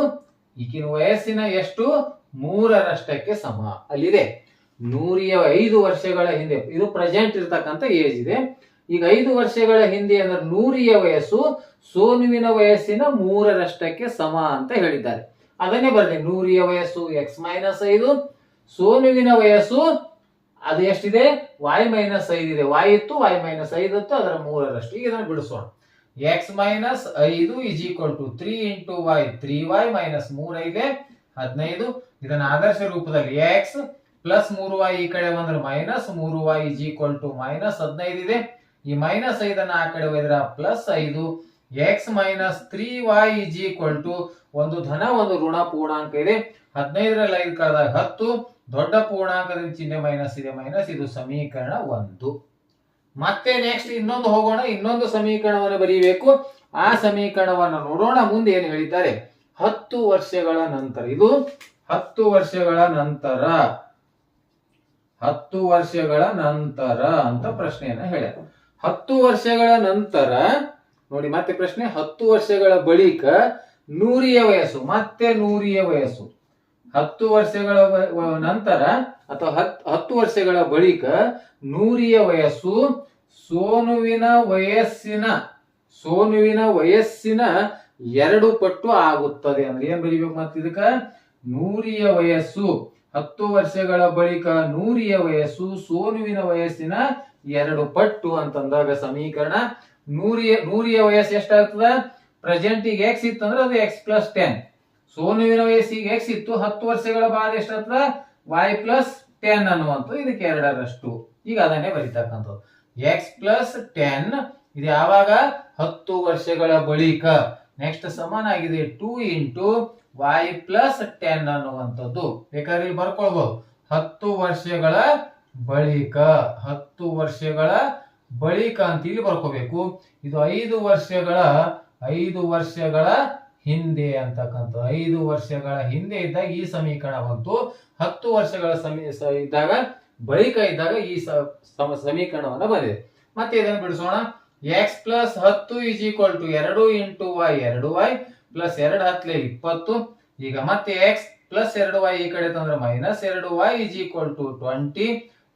Speaker 1: ಈಗಿನ ವಯಸ್ಸಿನ ಎಷ್ಟು? ಮೂರರಷ್ಟಕ್ಕೆ ಸಮ ಅಲ್ಲಿದೆ. ನೂರಿಯ ಐದು ವರ್ಷಗಳ ಹಿಂದೆ, ಇದು ಪ್ರೆಸೆಂಟ್ ಇರ್ತಕ್ಕಂಥ ಏಜ್ ಇದೆ. ಈಗ ಐದು ವರ್ಷಗಳ ಹಿಂದೆ ಅಂದ್ರೆ ನೂರಿಯ ವಯಸ್ಸು, ಸೋನುವಿನ ವಯಸ್ಸಿನ ಮೂರರಷ್ಟಕ್ಕೆ ಸಮ ಅಂತ ಹೇಳಿದ್ದಾರೆ. ಅದನ್ನೇ ಬರಲಿ ನೂರಿಯ ವಯಸ್ಸು ಎಕ್ಸ್ ಮೈನಸ್ ಐದು, ಸೋನುವಿನ ವಯಸ್ಸು, ಅದು ಎಷ್ಟಿದೆ? ವಾಯ್ ಮೈನಸ್ ಐದು ಇದೆ. ವಾಯ್ ಇತ್ತು ವಾಯ್ ಮೈನಸ್ ಐದು ಇತ್ತು, ಅದರ ಮೂರರಷ್ಟು. ಈಗ ಇದನ್ನು ಬಿಡಿಸೋಣ. ಎಕ್ಸ್ ಮೈನಸ್ ಐದು is equal to three into Y three Y minus ಮೂರ ಇದೆ ಹದಿನೈದು. ಇದನ್ನ ಆದರ್ಶ ರೂಪದಲ್ಲಿ ಎಕ್ಸ್ ಪ್ಲಸ್ ಮೂರು ವೈ ಈ ಕಡೆ ಬಂದ್ರೆ ಮೈನಸ್ ಮೂರು Y is equal to minus ಹದಿನೈದು ಇದೆ. ಈ ಮೈನಸ್ ಐದನ್ನ ಆ ಕಡೆ ಹೋದ್ರೆ ಪ್ಲಸ್ ಐದು. X minus three Y is equal to ಒಂದು ಧನ, ಒಂದು ಋಣ ಪೂರ್ಣಾಂಕ ಇದೆ. ಹದಿನೈದರಲ್ಲಿ ಐದು ಕಳೆದಾಗ ಹತ್ತು. ದೊಡ್ಡ ಪೂರ್ಣಾಂಕದ ಚಿಹ್ನೆ ಮೈನಸ್ ಇದೆ. ಮೈನಸ್ ಇದು ಸಮೀಕರಣ ಒಂದು. ಮತ್ತೆ ನೆಕ್ಸ್ಟ್ ಇನ್ನೊಂದು ಹೋಗೋಣ. ಇನ್ನೊಂದು ಸಮೀಕರಣವನ್ನು ಬರೀಬೇಕು. ಆ ಸಮೀಕರಣವನ್ನು ನೋಡೋಣ. ಮುಂದೆ ಏನು ಹೇಳಿದ್ದಾರೆ? ಹತ್ತು ವರ್ಷಗಳ ನಂತರ. ಇದು ಹತ್ತು ವರ್ಷಗಳ ನಂತರ. ಹತ್ತು ವರ್ಷಗಳ ನಂತರ ಅಂತ ಪ್ರಶ್ನೆಯನ್ನ ಹೇಳ ಹತ್ತು ವರ್ಷಗಳ ನಂತರ, ನೋಡಿ ಮತ್ತೆ ಪ್ರಶ್ನೆ, ಹತ್ತು ವರ್ಷಗಳ ಬಳಿಕ ನೂರಿಯ ವಯಸ್ಸು, ಮತ್ತೆ ನೂರಿಯ ವಯಸ್ಸು. ಹತ್ತು ವರ್ಷಗಳ ನಂತರ ಅಥವಾ ಹತ್, ಹತ್ತು ವರ್ಷಗಳ ಬಳಿಕ ನೂರಿಯ ವಯಸ್ಸು, ಸೋನುವಿನ ವಯಸ್ಸಿನ ಸೋನುವಿನ ವಯಸ್ಸಿನ ಎರಡು ಪಟ್ಟು ಆಗುತ್ತದೆ ಅಂದ್ರೆ ಏನ್ ಬರೀಬೇಕು ಮತ್ತೆ ಇದಕ್ಕ? ನೂರಿಯ ವಯಸ್ಸು. ಹತ್ತು ವರ್ಷಗಳ ಬಳಿಕ ನೂರಿಯ ವಯಸ್ಸು, ಸೋನುವಿನ ವಯಸ್ಸಿನ ಎರಡು ಪಟ್ಟು ಅಂತಂದಾಗ ಸಮೀಕರಣ ನೂರಿಯ ನೂರಿಯ ವಯಸ್ಸು ಎಷ್ಟಾಗ್ತದ? ಪ್ರೆಸೆಂಟ್ ಈಗ ಎಕ್ಸ್ ಇತ್ತು ಅಂದ್ರೆ ಅದು ಎಕ್ಸ್ ಪ್ಲಸ್ ಟೆನ್ ಸೋನುವಿನ ವಯಸ್ಸಿಗೆ ಎಕ್ಸ್ ಇತ್ತು, ಹತ್ತು ವರ್ಷಗಳ ಬಾದ ಎಷ್ಟಾಗ್ತದ? ವೈ ಪ್ಲಸ್ ಟೆನ್ ಅನ್ನುವಂಥದ್ದು ಇದಕ್ಕೆ ಎರಡರಷ್ಟು. ಈಗ ಅದನ್ನೇ ಬರೀತಕ್ಕಂಥದ್ದು. ಎಕ್ಸ್ ಪ್ಲಸ್ ಟೆನ್ ಇದು ಯಾವಾಗ? ಹತ್ತು ವರ್ಷಗಳ ಬಳಿಕ. ನೆಕ್ಸ್ಟ್ ಸಮನಾಗಿದೆ two into Y plus ten ಅನ್ನುವಂಥದ್ದು. ಬೇಕಾದ್ರೆ ಇಲ್ಲಿ ಬರ್ಕೊಳ್ಬಹುದು ಹತ್ತು ವರ್ಷಗಳ ಬಳಿಕ, ಹತ್ತು ವರ್ಷಗಳ ಬಳಿಕ ಅಂತ ಇಲ್ಲಿ ಬರ್ಕೋಬೇಕು. ಇದು ಐದು ವರ್ಷಗಳ ಐದು ವರ್ಷಗಳ ಹಿಂದೆ ಅಂತಕ್ಕಂಥ ಐದು ವರ್ಷಗಳ ಹಿಂದೆ ಇದ್ದಾಗ ಈ ಸಮೀಕರಣ ಬಂತು. ಹತ್ತು ವರ್ಷಗಳ ಸಮೀ ಇದ್ದಾಗ ಬಳಿಕ ಇದ್ದಾಗ ಈ ಸಮೀಕರಣವನ್ನು ಸಮ- ಸಮೀಕರಣವನ್ನ ಬಂದಿದೆ. ಮತ್ತೆ ಇದನ್ನು ಬಿಡಿಸೋಣ. ಎಕ್ಸ್ ಪ್ಲಸ್ ಹತ್ತು ಇಸ್ ಈಕ್ವಲ್ ಟು ಎರಡು ಇಂಟು ವೈ ಎರಡು ವೈ ಪ್ಲಸ್ ಎರಡು ಹತ್ಲೆ ಇಪ್ಪತ್ತು. ಈಗ ಮತ್ತೆ ಎಕ್ಸ್ ಪ್ಲಸ್ ಎರಡು ವೈ ಈ ಕಡೆ ತಂದ್ರೆ ಮೈನಸ್ ಎರಡು Y is equal to twenty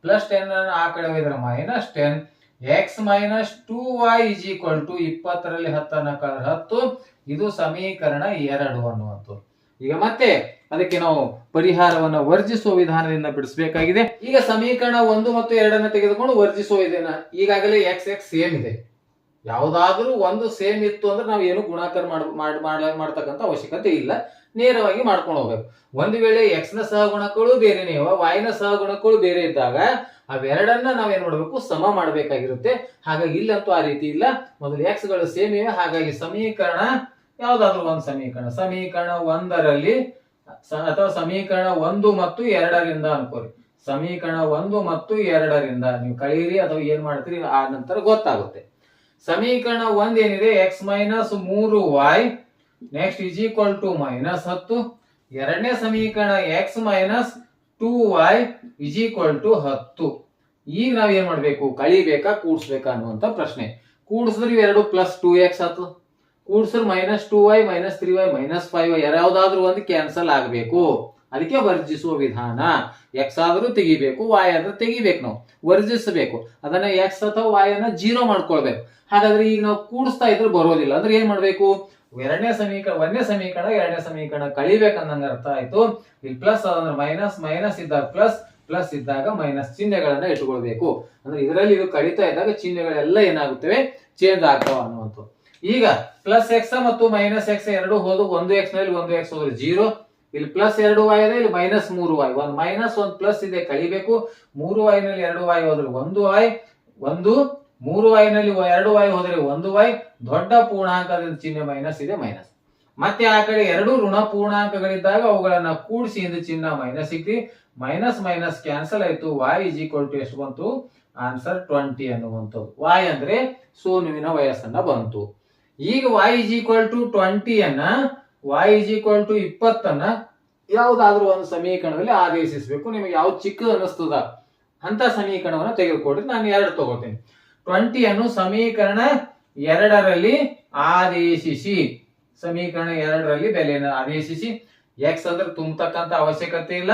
Speaker 1: plus ten ಆ ಕಡೆ ಹೋಗಿದ್ರೆ minus ten X minus two Y is equal to ಇಪ್ಪತ್ತರಲ್ಲಿ ಹತ್ತನ್ನ ಕಳೆದ್ರೆ ಹತ್ತು. ಇದು ಸಮೀಕರಣ ಎರಡು ಅನ್ನುವಂಥದ್ದು. ಈಗ ಮತ್ತೆ ಅದಕ್ಕೆ ನಾವು ಪರಿಹಾರವನ್ನ ವರ್ಜಿಸುವ ವಿಧಾನದಿಂದ ಬಿಡಿಸಬೇಕಾಗಿದೆ. ಈಗ ಸಮೀಕರಣ ಒಂದು ಮತ್ತು ಎರಡನ್ನ ತೆಗೆದುಕೊಂಡು ವರ್ಜಿಸುವ ಇದನ್ನ ಈಗಾಗಲೇ ಎಕ್ಸ್ ಎಕ್ಸ್ ಸೇಮ್ ಇದೆ. ಯಾವುದಾದ್ರೂ ಒಂದು ಸೇಮ್ ಇತ್ತು ಅಂದ್ರೆ ನಾವು ಏನು ಗುಣಾಕಾರ ಮಾಡ್ ಮಾಡ್- ಮಾಡ್- ಮಾಡ್ತಕ್ಕಂಥ ಅವಶ್ಯಕತೆ ಇಲ್ಲ. ನೇರವಾಗಿ ಮಾಡ್ಕೊಂಡು ಹೋಗ್ಬೇಕು. ಒಂದು ವೇಳೆ ಎಕ್ಸ್ನ ಸಹಗುಣಕಗಳು ಬೇರೆನೇ ವಾಯಿನ ಸಹಗುಣಕಗಳು ಬೇರೆ ಇದ್ದಾಗ ಅವೆರಡನ್ನ ನಾವೇನ್ ಮಾಡ್ಬೇಕು? ಸಮ ಮಾಡಬೇಕಾಗಿರುತ್ತೆ. ಹಾಗಾಗಿ ಇಲ್ಲಂತೂ ಆ ರೀತಿ ಇಲ್ಲ. ಮೊದಲು ಎಕ್ಸ್ಗಳು ಸೇಮ್ ಇವೆ. ಹಾಗಾಗಿ ಸಮೀಕರಣ ಯಾವ್ದಾದ್ರು ಒಂದು ಸಮೀಕರಣ. ಸಮೀಕರಣ ಒಂದರಲ್ಲಿ ಅಥವಾ ಸಮೀಕರಣ ಒಂದು ಮತ್ತು ಎರಡರಿಂದ ಅನ್ಕೋರಿ. ಸಮೀಕರಣ ಒಂದು ಮತ್ತು ಎರಡರಿಂದ ನೀವು ಕಳೀರಿ ಅಥವಾ ಏನ್ ಮಾಡ್ತೀರಿ? ಆ ನಂತರ ಗೊತ್ತಾಗುತ್ತೆ. ಸಮೀಕರಣ ಒಂದ್ ಏನಿದೆ ಎಕ್ಸ್ ಮೈನಸ್ ಮೂರು Y next is equal to minus ಹತ್ತು. ಎರಡನೇ ಸಮೀಕರಣ X minus two Y is equal to ಹತ್ತು. ಈಗ ನಾವ್ ಏನ್ ಮಾಡ್ಬೇಕು? ಕಳಿಬೇಕಾ, ಕೂಡ್ಸ್ಬೇಕಾ ಅನ್ನುವಂತ ಪ್ರಶ್ನೆ. ಕೂಡಿಸಿದ್ರೆ ಇವೆರಡು ಪ್ಲಸ್ ಟೂ ಎಕ್ಸ್ ಹತ್ತು. ಕೂಡ್ಸಿದ್ರೆ minus two Y minus three Y minus five Y ಯಾವ್ದಾದ್ರು ಒಂದು ಕ್ಯಾನ್ಸಲ್ ಆಗಬೇಕು. ಅದಕ್ಕೆ ವರ್ಜಿಸುವ ವಿಧಾನ ಎಕ್ಸ್ ಆದರೂ ತೆಗಿಬೇಕು ವಾಯ್ ಆದ್ರೂ ತೆಗಿಬೇಕು ನಾವು. ವರ್ಜಿಸಬೇಕು. ಅದನ್ನ ಎಕ್ಸ್ ಅಥವಾ ವಾಯ್ ಅನ್ನ ಜೀರೋ ಮಾಡ್ಕೊಳ್ಬೇಕು. ಹಾಗಾದ್ರೆ ಈಗ ನಾವು ಕೂಡಿಸ್ತಾ ಇದ್ರೆ ಬರೋದಿಲ್ಲ. ಅಂದ್ರೆ ಏನ್ ಮಾಡ್ಬೇಕು? ಎರಡನೇ ಸಮೀಕರಣ, ಒಂದನೇ ಸಮೀಕರಣ, ಎರಡನೇ ಸಮೀಕರಣ ಕಳಿಬೇಕಂದಂಗ ಅರ್ಥ ಆಯ್ತು. ಇಲ್ಲಿ ಪ್ಲಸ್ ಅಂದ್ರೆ ಮೈನಸ್ ಮೈನಸ್ ಇದ್ದಾಗ ಪ್ಲಸ್ ಪ್ಲಸ್ ಇದ್ದಾಗ ಮೈನಸ್ ಚಿಹ್ನೆಗಳನ್ನ ಇಟ್ಕೊಳ್ಬೇಕು ಅಂದ್ರೆ ಇದರಲ್ಲಿ ಇದು ಕಡಿತಾ ಇದ್ದಾಗ ಚಿಹ್ನೆಗಳೆಲ್ಲ ಏನಾಗುತ್ತವೆ? ಚೇಂಜ್ ಆಗ್ತಾವ ಅನ್ನುವಂಥದ್ದು. ಈಗ ಪ್ಲಸ್ ಎಕ್ಸ್ ಮತ್ತು ಮೈನಸ್ ಎಕ್ಸ್ ಎರಡು ಹೋದ, ಒಂದು ಎಕ್ಸ್ನಲ್ಲಿ ಒಂದು ಎಕ್ಸ್ ಹೋದ್ರೆ ಜೀರೋ ಇಲ್ಲಿ ಪ್ಲಸ್ ಎರಡು ವಾಯ್ ಇದೆ, ಇಲ್ಲಿ ಮೈನಸ್ ಮೂರು ವಾಯ್ ಒಂದು ಮೈನಸ್ ಒಂದು ಪ್ಲಸ್ ಇದೆ ಕಳಿಬೇಕು ಮೂರು ವಾಯ್ನಲ್ಲಿ ಎರಡು ವಾಯ್ ಹೋದ್ರೆ ಒಂದು ವಾಯ್ ಒಂದು ಮೂರು ವಾಯ್ನಲ್ಲಿ ಎರಡು ವಾಯ್ ಹೋದ್ರೆ ಒಂದು ವಾಯ್ ದೊಡ್ಡ ಪೂರ್ಣಾಂಕದ ಚಿಹ್ನೆ ಮೈನಸ್ ಇದೆ ಮೈನಸ್ ಮತ್ತೆ ಆ ಕಡೆ ಎರಡು ಋಣ ಪೂರ್ಣಾಂಕಗಳಿದ್ದಾಗ ಅವುಗಳನ್ನ ಕೂಡಿಸಿ ಇಂದ ಚಿಹ್ನ ಮೈನಸ್ ಸಿಕ್ತಿ ಮೈನಸ್ ಮೈನಸ್ ಕ್ಯಾನ್ಸಲ್ ಆಯ್ತು. ವಾಯ್ ಇಸ್ ಈಕ್ವಲ್ ಟು ಎಷ್ಟು ಬಂತು? ಆನ್ಸರ್ ಟ್ವೆಂಟಿ ಅನ್ನುವಂಥದ್ದು. ವಾಯ್ ಅಂದ್ರೆ ಸೋನುವಿನ ವಯಸ್ಸನ್ನ ಬಂತು. ಈಗ ವಾಯ್ ಇಸ್ ಈಕ್ವಲ್ ಟು ಟ್ವೆಂಟಿಯನ್ನ ವಾಯ್ ಇಸ್ ಈಕ್ವಲ್ ಟು ಇಪ್ಪತ್ತನ್ನ ಯಾವುದಾದ್ರೂ ಒಂದು ಸಮೀಕರಣದಲ್ಲಿ ಆದೇಶಿಸಬೇಕು. ನಿಮಗೆ ಯಾವ್ದು ಚಿಕ್ಕ ಅನ್ನಿಸ್ತದ? ಅಂತ ಸಮೀಕರಣವನ್ನು ತೆಗೆದುಕೊಡ್ರಿ ನಾನು ಎರಡು ತಗೋತೀನಿ. ಟ್ವೆಂಟಿಯನ್ನು ಸಮೀಕರಣ ಎರಡರಲ್ಲಿ ಆದೇಶಿಸಿ. ಸಮೀಕರಣ ಎರಡರಲ್ಲಿ ಬೆಲೆಯನ್ನು ಆದೇಶಿಸಿ. ಎಕ್ಸ್ ಅಂದ್ರೆ ತುಂಬತಕ್ಕಂತ ಅವಶ್ಯಕತೆ ಇಲ್ಲ.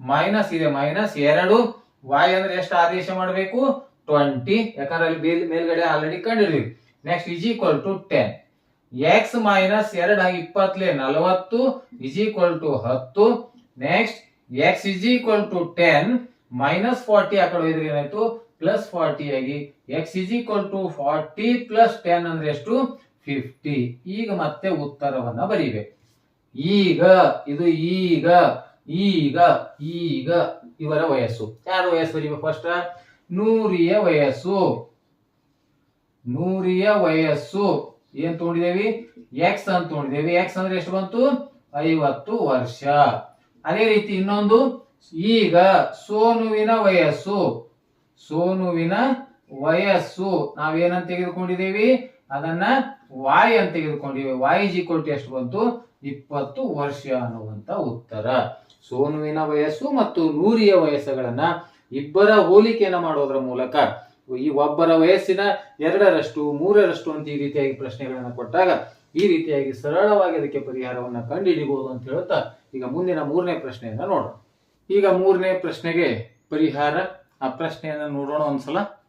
Speaker 1: ಮೈನಸ್ ಇದೆ ಮೈನಸ್ ಎರಡು. ವಾಯ್ ಅಂದ್ರೆ ಎಷ್ಟು ಆದೇಶ ಮಾಡಬೇಕು? ಟ್ವೆಂಟಿ ಯಾಕಂದ್ರೆ ಅಲ್ಲಿ ಮೇಲ್- ಮೇಲ್ಗಡೆ already ಕಂಡಿದ್ದೀವಿ next is equal to ten X minus ಎರಡು ಇಪ್ಪತ್ತಲೇ ನಲವತ್ತು ಇಸ್ ಈಕ್ವಲ್ ಟು ಹತ್ತು. Next X is equal to ten minus forty ಆ ಕಡೆ ಹೋದ್ರೆ ಏನಾಯ್ತು? ಪ್ಲಸ್ ಫಾರ್ಟಿ ಆಗಿ X is equal to forty plus ten ಅಂದ್ರೆ ಎಷ್ಟು? ಫಿಫ್ಟಿ ಈಗ ಮತ್ತೆ ಉತ್ತರವನ್ನ ಬರೀಬೇಕು. ಈಗ, ಇದು ಈಗ ಈಗ ಈಗ ಇವರ ವಯಸ್ಸು. ಯಾರ ವಯಸ್ಸು ಬರೀಬೇಕು ಫಸ್ಟ್ ನೂರಿಯ ವಯಸ್ಸು. ನೂರಿಯ ವಯಸ್ಸು. ಏನ್ ತಗೊಂಡಿದ್ದೇವಿ ಎಕ್ಸ್ ಅಂತ ತಗೊಂಡಿದ್ದೇವಿ ಎಕ್ಸ್ ಅಂದ್ರೆ ಎಷ್ಟು ಬಂತು? ಐವತ್ತು ವರ್ಷ. ಅದೇ ರೀತಿ ಇನ್ನೊಂದು, ಈಗ ಸೋನುವಿನ ವಯಸ್ಸು. ಸೋನುವಿನ ವಯಸ್ಸು. ನಾವೇನಂತ ತೆಗೆದುಕೊಂಡಿದ್ದೇವೆ ಅದನ್ನ ವಾಯ್ ಅಂತ ತೆಗೆದುಕೊಂಡಿವಿ ವಾಯ್ ಜಿ ಕೊಟ್ಟು ಎಷ್ಟು ಬಂತು? ಇಪ್ಪತ್ತು ವರ್ಷ ಅನ್ನುವಂತ ಉತ್ತರ. ಸೋನುವಿನ ವಯಸ್ಸು ಮತ್ತು ನೂರಿಯ ವಯಸ್ಸುಗಳನ್ನ ಇಬ್ಬರ ಹೋಲಿಕೆಯನ್ನು ಮಾಡೋದ್ರ ಮೂಲಕ ಈ ಒಬ್ಬರ ವಯಸ್ಸಿನ ಎರಡರಷ್ಟು, ಮೂರರಷ್ಟು ಅಂತ ಈ ರೀತಿಯಾಗಿ ಪ್ರಶ್ನೆಗಳನ್ನು ಕೊಟ್ಟಾಗ ಈ ರೀತಿಯಾಗಿ ಸರಳವಾಗಿ ಅದಕ್ಕೆ ಪರಿಹಾರವನ್ನ ಕಂಡುಹಿಡಿಬಹುದು ಅಂತ ಹೇಳುತ್ತಾ ಈಗ ಮುಂದಿನ ಮೂರನೇ ಪ್ರಶ್ನೆಯನ್ನ ನೋಡೋಣ. ಈಗ ಮೂರನೇ ಪ್ರಶ್ನೆಗೆ ಪರಿಹಾರ. ಆ ಪ್ರಶ್ನೆಯನ್ನ ನೋಡೋಣ ಒಂದ್ಸಲ.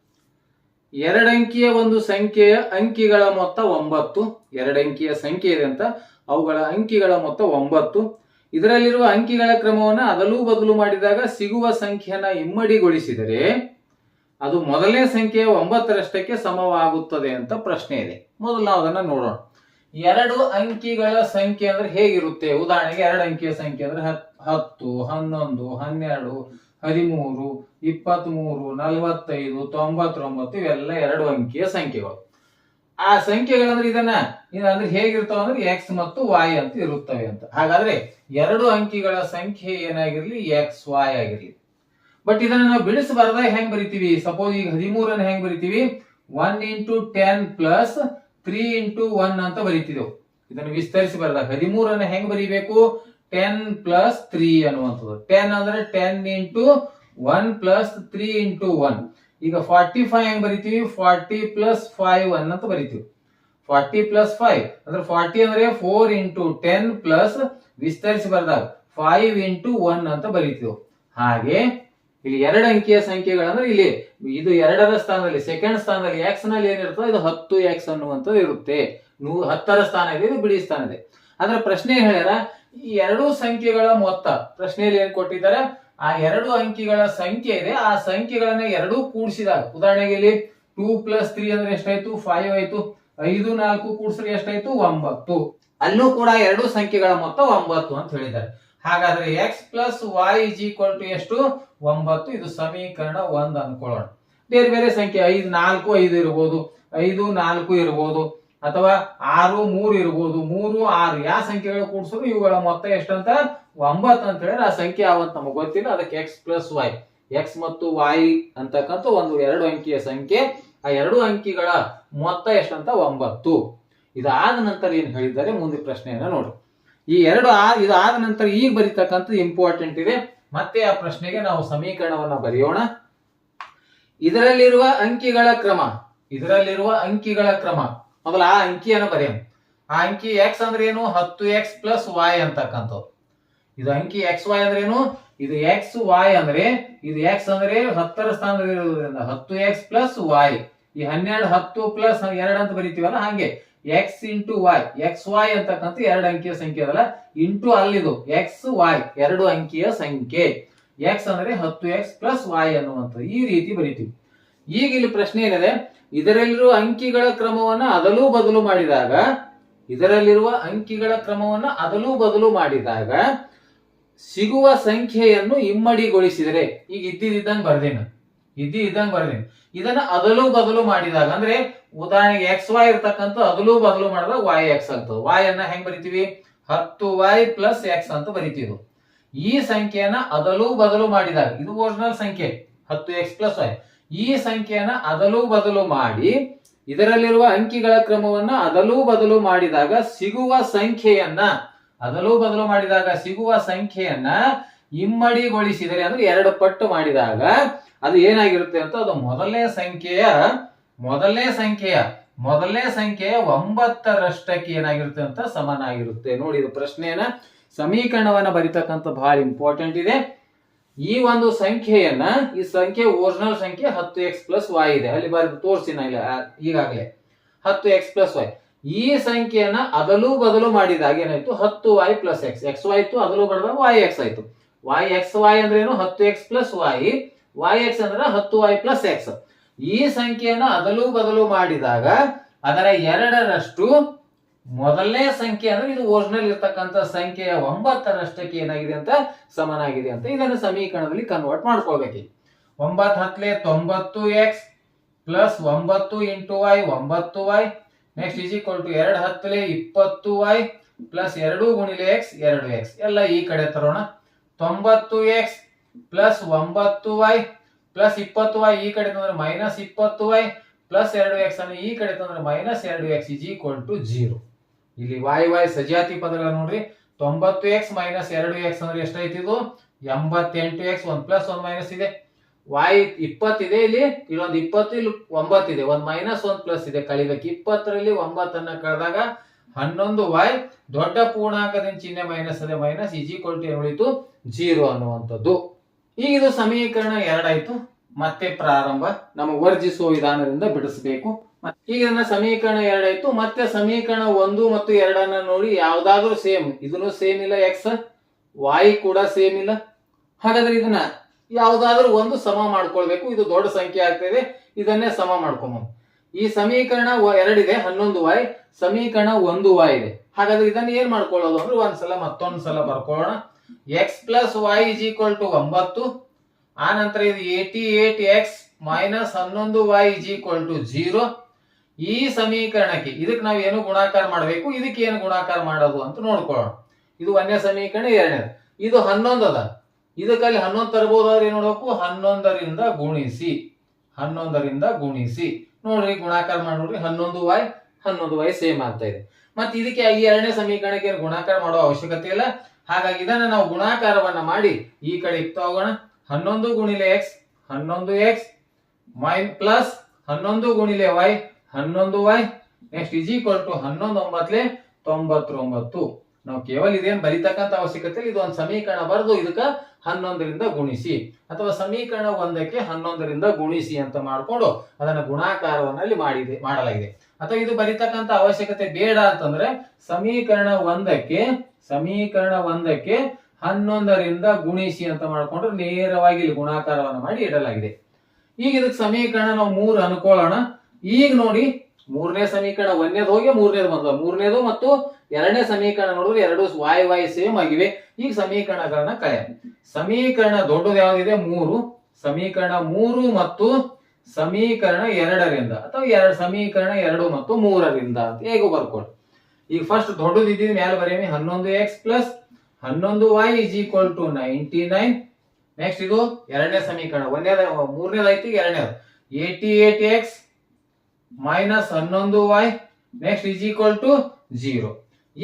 Speaker 1: ಎರಡಂಕಿಯ ಒಂದು ಸಂಖ್ಯೆಯ ಅಂಕಿಗಳ ಮೊತ್ತ ಒಂಬತ್ತು. ಎರಡಂಕಿಯ ಸಂಖ್ಯೆ ಇದೆ ಅಂತ. ಅವುಗಳ ಅಂಕಿಗಳ ಮೊತ್ತ ಒಂಬತ್ತು. ಇದರಲ್ಲಿರುವ ಅಂಕಿಗಳ ಕ್ರಮವನ್ನು ಅದಲು ಬದಲು ಮಾಡಿದಾಗ ಸಿಗುವ ಸಂಖ್ಯೆಯನ್ನ ಇಮ್ಮಡಿಗೊಳಿಸಿದರೆ ಅದು ಮೊದಲನೇ ಸಂಖ್ಯೆ ಒಂಬತ್ತರಷ್ಟಕ್ಕೆ ಸಮವಾಗುತ್ತದೆ ಅಂತ ಪ್ರಶ್ನೆ ಇದೆ. ಮೊದಲು ನಾವು ಅದನ್ನ ನೋಡೋಣ. ಎರಡು ಅಂಕಿಗಳ ಸಂಖ್ಯೆ ಅಂದ್ರೆ ಹೇಗಿರುತ್ತೆ? ಉದಾಹರಣೆಗೆ ಎರಡು ಅಂಕಿಯ ಸಂಖ್ಯೆ ಅಂದ್ರೆ ಹತ್- ಹತ್ತು, ಹನ್ನೊಂದು, ಹನ್ನೆರಡು, ಹದಿಮೂರು, ಇಪ್ಪತ್ಮೂರು, ನಲವತ್ತೈದು, ತೊಂಬತ್ತೊಂಬತ್ತು, ಇವೆಲ್ಲ ಎರಡು ಅಂಕಿಯ ಸಂಖ್ಯೆಗಳು. ಆ ಸಂಖ್ಯೆಗಳಂದ್ರೆ ಇದನ್ನ, ಇದಂದ್ರೆ ಹೇಗಿರ್ತಾವ ಅಂದ್ರೆ ಎಕ್ಸ್ ಮತ್ತು ವಾಯ್ ಅಂತ ಇರುತ್ತವೆ ಅಂತ. ಹಾಗಾದ್ರೆ ಎರಡು ಅಂಕಿಗಳ ಸಂಖ್ಯೆ ಏನಾಗಿರ್ಲಿ? ಎಕ್ಸ್ ವಾಯ್ ಆಗಿರ್ಲಿ. ಬಟ್ ಇದನ್ನ ನಾವು ಬಿಡಿಸಬಾರ್ದ, ಹೆಂಗ್ ಬರಿತೀವಿ? ಸಪೋಸ್ ಈಗ ಹದಿಮೂರನ್ನ ಹೆಂಗ್ ಬರಿತೀವಿ? One into ten plus three into one ಅಂತ ಬರಿತಿದ್ದೆವು ಇದನ್ನು ವಿಸ್ತರಿಸಿ ಬರದ ಹದಿಮೂರನ್ನ ಹೆಂಗ್ ಬರಿಬೇಕು? ಟೆನ್ ಪ್ಲಸ್ ತ್ರೀ ಅನ್ನುವಂಥದ್ದು. ಟೆನ್ ಅಂದ್ರೆ ten into one plus three into one ಈಗ ಫಾರ್ಟಿ ಫೈವ್ ಹೆಂಗ್ ಬರಿತೀವಿ? ಫಾರ್ಟಿ ಪ್ಲಸ್ ಫೈವ್ ಒನ್ ಅಂತ ಬರಿತೀವಿ. ಫಾರ್ಟಿ ಪ್ಲಸ್ ಫೈವ್ ಅಂದ್ರೆ ಫಾರ್ಟಿ ಅಂದ್ರೆ ಫೋರ್ ಇಂಟು ಟೆನ್ ಪ್ಲಸ್ ವಿಸ್ತರಿಸಿ ಬರ್ದಾಗ ಫೈವ್ ಇಂಟು ಒನ್ ಅಂತ ಬರಿತೀವಿ. ಹಾಗೆ ಇಲ್ಲಿ ಎರಡು ಅಂಕಿಯ ಸಂಖ್ಯೆಗಳಂದ್ರೆ ಇಲ್ಲಿ ಇದು ಎರಡರ ಸ್ಥಾನದಲ್ಲಿ ಸೆಕೆಂಡ್ ಸ್ಥಾನದಲ್ಲಿ ಎಕ್ಸ್ನಲ್ಲಿ ಏನಿರುತ್ತೋ ಇದು ಹತ್ತು ಎಕ್ಸ್ ಅನ್ನುವಂಥದ್ದು ಇರುತ್ತೆ. ನೂ, ಹತ್ತರ ಸ್ಥಾನ ಇದೆ, ಇದು ಬಿಡಿ ಸ್ಥಾನ ಇದೆ. ಆದ್ರೆ ಪ್ರಶ್ನೆ ಹೇಳ್ಯಾರ, ಈ ಎರಡು ಸಂಖ್ಯೆಗಳ ಮೊತ್ತ, ಪ್ರಶ್ನೆಯಲ್ಲಿ ಏನ್ ಕೊಟ್ಟಿದ್ದಾರೆ, ಆ ಎರಡು ಅಂಕಿಗಳ ಸಂಖ್ಯೆ ಇದೆ, ಆ ಸಂಖ್ಯೆಗಳನ್ನ ಎರಡೂ ಕೂಡಿಸಿದಾಗ, ಉದಾಹರಣೆಗೆ ಇಲ್ಲಿ ಟೂ ಪ್ಲಸ್ ತ್ರೀ ಅಂದ್ರೆ ಎಷ್ಟಾಯ್ತು? ಫೈವ್ ಆಯ್ತು. ಐದು, ನಾಲ್ಕು ಕೂಡಿಸಿದ್ರೆ ಎಷ್ಟಾಯ್ತು? ಒಂಬತ್ತು. ಅಲ್ಲೂ ಕೂಡ ಎರಡು ಸಂಖ್ಯೆಗಳ ಮೊತ್ತ ಒಂಬತ್ತು ಅಂತ ಹೇಳಿದ್ದಾರೆ. ಹಾಗಾದ್ರೆ X plus Y is equal to ಎಷ್ಟು? ಒಂಬತ್ತು. ಇದು ಸಮೀಕರಣ ಒಂದ್ ಅನ್ಕೊಳ್ಳೋಣ. ಬೇರೆ ಬೇರೆ ಸಂಖ್ಯೆ. ಐದು, ನಾಲ್ಕು, ಐದು ಇರ್ಬೋದು. ಐದು, ನಾಲ್ಕು ಇರ್ಬೋದು. ಅಥವಾ ಆರು, ಮೂರು ಇರ್ಬೋದು. ಮೂರು, ಆರು. ಯಾವ ಸಂಖ್ಯೆಗಳು ಕೂಡಿಸಿದ್ರು ಇವುಗಳ ಮೊತ್ತ ಎಷ್ಟಂತ? ಒಂಬತ್ತು ಅಂತ ಹೇಳಿದ್ರೆ ಆ ಸಂಖ್ಯೆ ಯಾವತ್ತು ನಮಗೆ ಗೊತ್ತಿಲ್ಲ. ಅದಕ್ಕೆ ಎಕ್ಸ್ ಪ್ಲಸ್ ವೈ ಎಕ್ಸ್ ಮತ್ತು ವೈ ಅಂತಕ್ಕಂಥ ಒಂದು ಎರಡು ಅಂಕಿಯ ಸಂಖ್ಯೆ. ಆ ಎರಡು ಅಂಕಿಗಳ ಮೊತ್ತ ಎಷ್ಟಂತ? ಒಂಬತ್ತು. ಇದಾದ ನಂತರ ಏನು ಹೇಳಿದ್ದಾರೆ? ಮುಂದಿನ ಪ್ರಶ್ನೆಯನ್ನ ನೋಡಿ. ಈ ಎರಡು ಆ ಆದ ನಂತರ ಈಗ ಬರೀತಕ್ಕಂಥ ಇಂಪಾರ್ಟೆಂಟ್ ಇದೆ. ಮತ್ತೆ ಆ ಪ್ರಶ್ನೆಗೆ ನಾವು ಸಮೀಕರಣವನ್ನ ಬರೆಯೋಣ. ಇದರಲ್ಲಿರುವ ಅಂಕಿಗಳ ಕ್ರಮ. ಇದರಲ್ಲಿರುವ ಅಂಕಿಗಳ ಕ್ರಮ. ಮೊದಲ ಆ ಅಂಕಿಯನ್ನು ಬರೆಯೋಣ. ಆ ಅಂಕಿ ಎಕ್ಸ್ ಅಂದ್ರೆ ಏನು? ಹತ್ತು ಎಕ್ಸ್ ಪ್ಲಸ್ ವಾಯ್ ಇದು ಅಂಕಿ ಎಕ್ಸ್ ವೈ ಅಂದ್ರೆ ಏನು? ಇದು ಎಕ್ಸ್ ವಾಯ್ ಅಂದ್ರೆ, ಇದು ಎಕ್ಸ್ ಅಂದ್ರೆ ಹತ್ತರ ಸ್ಥಾನದಲ್ಲಿ ಹತ್ತು ಎಕ್ಸ್ ಪ್ಲಸ್ ವಾಯ್ ಈ ಹನ್ನೆರಡು, ಹತ್ತು ಪ್ಲಸ್ ಎರಡು ಅಂತ ಬರಿತೀವಲ್ಲ, ಹಾಗೆ. X into Y X Y ಅಂತಕ್ಕಂಥ ಎರಡು ಅಂಕಿಯ ಸಂಖ್ಯೆ ಅದಲ್ಲ. ಇಂಟು ಅಲ್ಲಿದು ಎಕ್ಸ್ ವೈ ಎರಡು ಅಂಕಿಯ ಸಂಖ್ಯೆ. ಎಕ್ಸ್ ಅಂದ್ರೆ ಹತ್ತು ಎಕ್ಸ್ ಪ್ಲಸ್ ವೈ ಅನ್ನುವಂಥದ್ದು ಈ ರೀತಿ ಬರಿತೀವಿ. ಈಗ ಇಲ್ಲಿ ಪ್ರಶ್ನೆ ಏನಿದೆ? ಇದರಲ್ಲಿರುವ ಅಂಕಿಗಳ ಕ್ರಮವನ್ನ ಅದಲು ಬದಲು ಮಾಡಿದಾಗ, ಇದರಲ್ಲಿರುವ ಅಂಕಿಗಳ ಕ್ರಮವನ್ನ ಅದಲು ಬದಲು ಮಾಡಿದಾಗ, ಸಿಗುವ ಸಂಖ್ಯೆಯನ್ನು ಇಮ್ಮಡಿಗೊಳಿಸಿದರೆ, ಈಗ ಇದ್ದಿದ್ದಂಗೆ ಬರ್ದೇನ? ಇದ್ದಿ ಇದ್ದಂಗೆ ಬರ್ತೀನಿ ಇದನ್ನ ಅದಲು ಬದಲು ಮಾಡಿದಾಗ, ಅಂದ್ರೆ ಉದಾಹರಣೆಗೆ ಎಕ್ಸ್ ವೈ ಅದಲು ಬದಲು ಮಾಡಿದಾಗ ವೈ ಎಕ್ಸ್ ಆಗ್ತದೆ ವೈ ಅನ್ನ ಹೆಂಗ್ ಬರಿತೀವಿ? ಹತ್ತು ವೈ ಪ್ಲಸ್ ಎಕ್ಸ್ ಅಂತ ಬರಿತೀವಿ. ಈ ಸಂಖ್ಯೆಯನ್ನ ಅದಲು ಬದಲು ಮಾಡಿದಾಗ, ಇದು ಒರಿಜಿನಲ್ ಸಂಖ್ಯೆ, ಹತ್ತು ಎಕ್ಸ್ ಪ್ಲಸ್ ವೈ ಈ ಸಂಖ್ಯೆಯನ್ನ ಅದಲು ಬದಲು ಮಾಡಿ, ಇದರಲ್ಲಿರುವ ಅಂಕಿಗಳ ಕ್ರಮವನ್ನ ಅದಲು ಬದಲು ಮಾಡಿದಾಗ ಸಿಗುವ ಸಂಖ್ಯೆಯನ್ನ ಅದಲು ಬದಲು ಮಾಡಿದಾಗ ಸಿಗುವ ಸಂಖ್ಯೆಯನ್ನ ಇಮ್ಮಡಿಗೊಳಿಸಿದರೆ ಅಂದ್ರೆ ಎರಡು ಪಟ್ಟು ಮಾಡಿದಾಗ ಅದು ಏನಾಗಿರುತ್ತೆ ಅಂತ ಅದು ಮೊದಲನೇ ಸಂಖ್ಯೆಯ ಮೊದಲನೇ ಸಂಖ್ಯೆಯ ಮೊದಲನೇ ಸಂಖ್ಯೆಯ ಒಂಬತ್ತರಷ್ಟಕ್ಕೆ ಏನಾಗಿರುತ್ತೆ ಅಂತ ಸಮನಾಗಿರುತ್ತೆ. ನೋಡಿ, ಇದು ಪ್ರಶ್ನೆಯನ್ನ ಸಮೀಕರಣವನ್ನ ಬರಿತಕ್ಕಂಥ ಬಹಳ ಇಂಪಾರ್ಟೆಂಟ್ ಇದೆ. ಈ ಒಂದು ಸಂಖ್ಯೆಯನ್ನ, ಈ ಸಂಖ್ಯೆ ಒರಿಜಿನಲ್ ಸಂಖ್ಯೆ ಹತ್ತು ಎಕ್ಸ್ ಪ್ಲಸ್ ವೈ ಇದೆ. ಅಲ್ಲಿ ಬರೆದು ತೋರಿಸಿನ ಇಲ್ಲ ಈಗಾಗಲೇ. ಹತ್ತು ಎಕ್ಸ್ ಪ್ಲಸ್ ವೈ ಈ ಸಂಖ್ಯೆಯನ್ನ ಅದಲು ಬದಲು ಮಾಡಿದಾಗ ಏನಾಯ್ತು? ಹತ್ತು Y plus X X Y ಇತ್ತು, ಅದಲು ಬದಲು ವೈ ಎಕ್ಸ್ ಆಯ್ತು. ವೈ ಎಕ್ಸ್ ವೈ ಅಂದ್ರೆ ಏನು ಹತ್ತು X plus Y Y X ಅಂದ್ರೆ ಹತ್ತು ವೈ ಪ್ಲಸ್ ಎಕ್ಸ್ ಈ ಸಂಖ್ಯೆಯನ್ನು ಅದಲು ಬದಲು ಮಾಡಿದಾಗ ಅದರ ಎರಡರಷ್ಟು ಮೊದಲನೇ ಸಂಖ್ಯೆ ಅಂದ್ರೆ ಇದು ಒರಿಜಿನಲ್ ಇರ್ತಕ್ಕಂಥ ಸಂಖ್ಯೆಯ ಒಂಬತ್ತರಷ್ಟಕ್ಕೆ ಏನಾಗಿದೆ ಅಂತ ಸಮನಾಗಿದೆ ಅಂತ ಇದನ್ನು ಸಮೀಕರಣದಲ್ಲಿ ಕನ್ವರ್ಟ್ ಮಾಡ್ಕೊಳ್ಬೇಕು. ಒಂಬತ್ತು ಹತ್ತಲೆ ತೊಂಬತ್ತು ಎಕ್ಸ್ ಪ್ಲಸ್ ಒಂಬತ್ತು ಇಂಟು ವೈ ಒಂಬತ್ತು Y next is equal to ಎರಡು ಹತ್ತಲೆ ಇಪ್ಪತ್ತು ವೈ ಪ್ಲಸ್ ಎರಡು ಗುಣಿಲೆ ಎಕ್ಸ್ ಎರಡು ಎಕ್ಸ್ ಎಲ್ಲ ಈ ಕಡೆ ತರೋಣ. ತೊಂಬತ್ತು ಎಕ್ಸ್ ಪ್ಲಸ್ ಒಂಬತ್ತು ವೈ ಪ್ಲಸ್ ಇಪ್ಪತ್ತು ವೈ ಈ ಕಡೆ ತಂದ್ರೆ ಮೈನಸ್ ಇಪ್ಪತ್ತು ವೈ ಪ್ಲಸ್ ಎರಡು ಎಕ್ಸ್ ಅನ್ನು ಈ ಕಡೆ ತಂದ್ರೆ ಮೈನಸ್ ಎರಡು X is equal to zero ಇಲ್ಲಿ ವೈ ವೈ ಸಜಾತಿ ಪದಗಳ ನೋಡ್ರಿ. ತೊಂಬತ್ತು ಎಕ್ಸ್ ಮೈನಸ್ ಎರಡು ಎಕ್ಸ್ ಅಂದ್ರೆ ಎಷ್ಟೈತಿ ಇದು? ಎಂಬತ್ತೆಂಟು ಎಕ್ಸ್ ಒಂದ್ ಪ್ಲಸ್ ಒಂದ್ ಮೈನಸ್ ಇದೆ. ವೈ ಇಪ್ಪತ್ತಿದೆ ಇಲ್ಲಿ, ಇಲ್ಲೊಂದು ಇಪ್ಪತ್ತು ಇಲ್ಲಿ ಒಂಬತ್ತಿದೆ ಒಂದ್ ಮೈನಸ್ ಒಂದ್ ಪ್ಲಸ್ ಇದೆ. ಕಳಿಬೇಕು ಇಪ್ಪತ್ತರಲ್ಲಿ ಒಂಬತ್ತನ್ನ ಕಳೆದಾಗ ಹನ್ನೊಂದು ವೈ ದೊಡ್ಡ ಪೂರ್ಣಾಂಕದಿಂದ ಚಿಹ್ನೆ ಮೈನಸ್ ಅದೇ ಮೈನಸ್ ಇಜಿ ಕೊಲ್ಟಿ ಉಳಿತು ಜೀರೋ ಅನ್ನುವಂಥದ್ದು. ಈಗ ಇದು ಸಮೀಕರಣ ಎರಡಾಯ್ತು. ಮತ್ತೆ ಪ್ರಾರಂಭ. ನಮಗೆ ವರ್ಜಿಸುವ ವಿಧಾನದಿಂದ ಬಿಡಿಸಬೇಕು. ಈಗ ಇದನ್ನ ಸಮೀಕರಣ ಎರಡಾಯ್ತು. ಮತ್ತೆ ಸಮೀಕರಣ ಒಂದು ಮತ್ತು ಎರಡನ್ನ ನೋಡಿ ಯಾವ್ದಾದ್ರೂ ಸೇಮ್ ಇದನ್ನು ಸೇಮ್ ಇಲ್ಲ ಎಕ್ಸ್ ವಾಯ್ ಕೂಡ ಸೇಮ್ ಇಲ್ಲ. ಹಾಗಾದ್ರೆ ಇದನ್ನ ಯಾವ್ದಾದ್ರೂ ಒಂದು ಸಮ ಮಾಡ್ಕೊಳ್ಬೇಕು. ಇದು ದೊಡ್ಡ ಸಂಖ್ಯೆ ಆಗ್ತದೆ ಇದನ್ನೇ ಸಮ ಮಾಡ್ಕೊಂಬೋದು. ಈ ಸಮೀಕರಣ ಎರಡಿದೆ, ಹನ್ನೊಂದು ವಾಯ್ ಸಮೀಕರಣ ಒಂದು ವಾಯ್ ಇದೆ. ಹಾಗಾದ್ರೆ ಇದನ್ನ ಏನ್ ಮಾಡ್ಕೊಳ್ಳೋದು? ಅಂದ್ರೆ ಒಂದ್ಸಲ ಮತ್ತೊಂದ್ ಸಲ ಬರ್ಕೊಳ್ಳೋಣ. X plus Y is equal to ಒಂಬತ್ತು. ಆ ನಂತರ ಇದು ಏಟಿ ಏಟ್ ಎಕ್ಸ್ ಮೈನಸ್ ಹನ್ನೊಂದು Y is equal to zero ಈ ಸಮೀಕರಣಕ್ಕೆ ಇದಕ್ಕೆ ನಾವು ಏನು ಗುಣಾಕಾರ ಮಾಡಬೇಕು? ಇದಕ್ಕೆ ಏನು ಗುಣಾಕಾರ ಮಾಡೋದು ಅಂತ ನೋಡ್ಕೊಳ್ಳೋಣ. ಇದು ಒಂದನೇ ಸಮೀಕರಣ, ಎರಡನೇದು. ಇದು ಹನ್ನೊಂದು ಅದ. ಇದಕ್ಕಲ್ಲಿ ಹನ್ನೊಂದು ತರಬಹುದಾದ್ರೆ ಏನ್ ನೋಡ್ಬೇಕು ಹನ್ನೊಂದರಿಂದ ಗುಣಿಸಿ. ಹನ್ನೊಂದರಿಂದ ಗುಣಿಸಿ. ನೋಡ್ರಿ ಗುಣಾಕಾರ ಮಾಡಿ ನೋಡ್ರಿ ಹನ್ನೊಂದು ವೈ ಹನ್ನೊಂದು ವೈ ಸೇಮ್ ಆಗ್ತಾ ಇದೆ. ಮತ್ತೆ ಇದಕ್ಕೆ ಈ ಎರಡನೇ ಸಮೀಕರಣಕ್ಕೆ ಗುಣಾಕಾರ ಮಾಡುವ ಅವಶ್ಯಕತೆ ಇಲ್ಲ. ಹಾಗಾಗಿ ಇದನ್ನ ನಾವು ಗುಣಾಕಾರವನ್ನ ಮಾಡಿ ಈ ಕಡೆ ಇಕ್ತಾ ಹೋಗೋಣ. ಹನ್ನೊಂದು ಗುಣಿಲೆ ಎಕ್ಸ್ ಹನ್ನೊಂದು ಎಕ್ಸ್ ಮೈನ್ ಪ್ಲಸ್ ಹನ್ನೊಂದು ಗುಣಿಲೆ ವೈ ಹನ್ನೊಂದು Y next is equal to ಹನ್ನೊಂದು ಒಂಬತ್ತಲೆ ತೊಂಬತ್ತೊಂಬತ್ತು. ನಾವು ಕೇವಲ ಇದೇನು ಬರಿತಕ್ಕಂತ ಅವಶ್ಯಕತೆ, ಇದು ಒಂದು ಸಮೀಕರಣ ಬರೆದು ಇದಕ್ಕೆ ಹನ್ನೊಂದರಿಂದ ಗುಣಿಸಿ. ಅಥವಾ ಸಮೀಕರಣ ಒಂದಕ್ಕೆ ಹನ್ನೊಂದರಿಂದ ಗುಣಿಸಿ ಅಂತ ಮಾಡಿಕೊಂಡು ಅದನ್ನ ಗುಣಾಕಾರವನ್ನಲ್ಲಿ ಮಾಡಿದೆ, ಮಾಡಲಾಗಿದೆ. ಅಥವಾ ಇದು ಬರಿತಕ್ಕಂತ ಅವಶ್ಯಕತೆ ಬೇಡ ಅಂತಂದ್ರೆ ಸಮೀಕರಣ ಒಂದಕ್ಕೆ ಸಮೀಕರಣ ಒಂದಕ್ಕೆ ಹನ್ನೊಂದರಿಂದ ಗುಣಿಸಿ ಅಂತ ಮಾಡ್ಕೊಂಡ್ರೆ ನೇರವಾಗಿ ಇಲ್ಲಿ ಗುಣಾಕಾರವನ್ನು ಮಾಡಿ ಇಡಲಾಗಿದೆ. ಈಗ ಇದಕ್ಕೆ ಸಮೀಕರಣ ನಾವು ಮೂರು ಅನ್ಕೊಳ್ಳೋಣ. ಈಗ ನೋಡಿ, ಮೂರನೇ ಸಮೀಕರಣ ಒಂದೇದು ಹೋಗಿ ಮೂರನೇದು ಬಂದ ಮೂರನೇದು ಮತ್ತು ಎರಡನೇ ಸಮೀಕರಣ ನೋಡಿದ್ರೆ ಎರಡು ವಾಯ್ ವಾಯ್ ಸೇಮ್ ಆಗಿವೆ. ಈಗ ಸಮೀಕರಣಗಳನ್ನ ಕಳೆ ಸಮೀಕರಣ ದೊಡ್ಡದು ಯಾವ್ದಿದೆ? ಮೂರು. ಸಮೀಕರಣ ಮೂರು ಮತ್ತು ಸಮೀಕರಣ ಎರಡರಿಂದ. ಅಥವಾ ಎರಡು ಸಮೀಕರಣ ಎರಡು ಮತ್ತು ಮೂರರಿಂದ ಅಂತ ಹೇಗೂ ಬರ್ಕೊಳ್ಳಿ. ಈಗ ಫಸ್ಟ್ ದೊಡ್ಡದು ಇದ್ದಿದ್ ಮೇಲೆ ಬರೀಮಿ ಹನ್ನೊಂದು ಎಕ್ಸ್ ಪ್ಲಸ್ ಹನ್ನೊಂದು Y is equal to ninety nine next ಇದು ಎರಡನೇ ಸಮೀಕರಣ. ಒಂದೇದ ಮೂರನೇದಾಯ್ತು ಎರಡನೇದು. ಏಟಿ ಏಟ್ ಎಕ್ಸ್ ಮೈನಸ್ ಹನ್ನೊಂದು Y next is equal to zero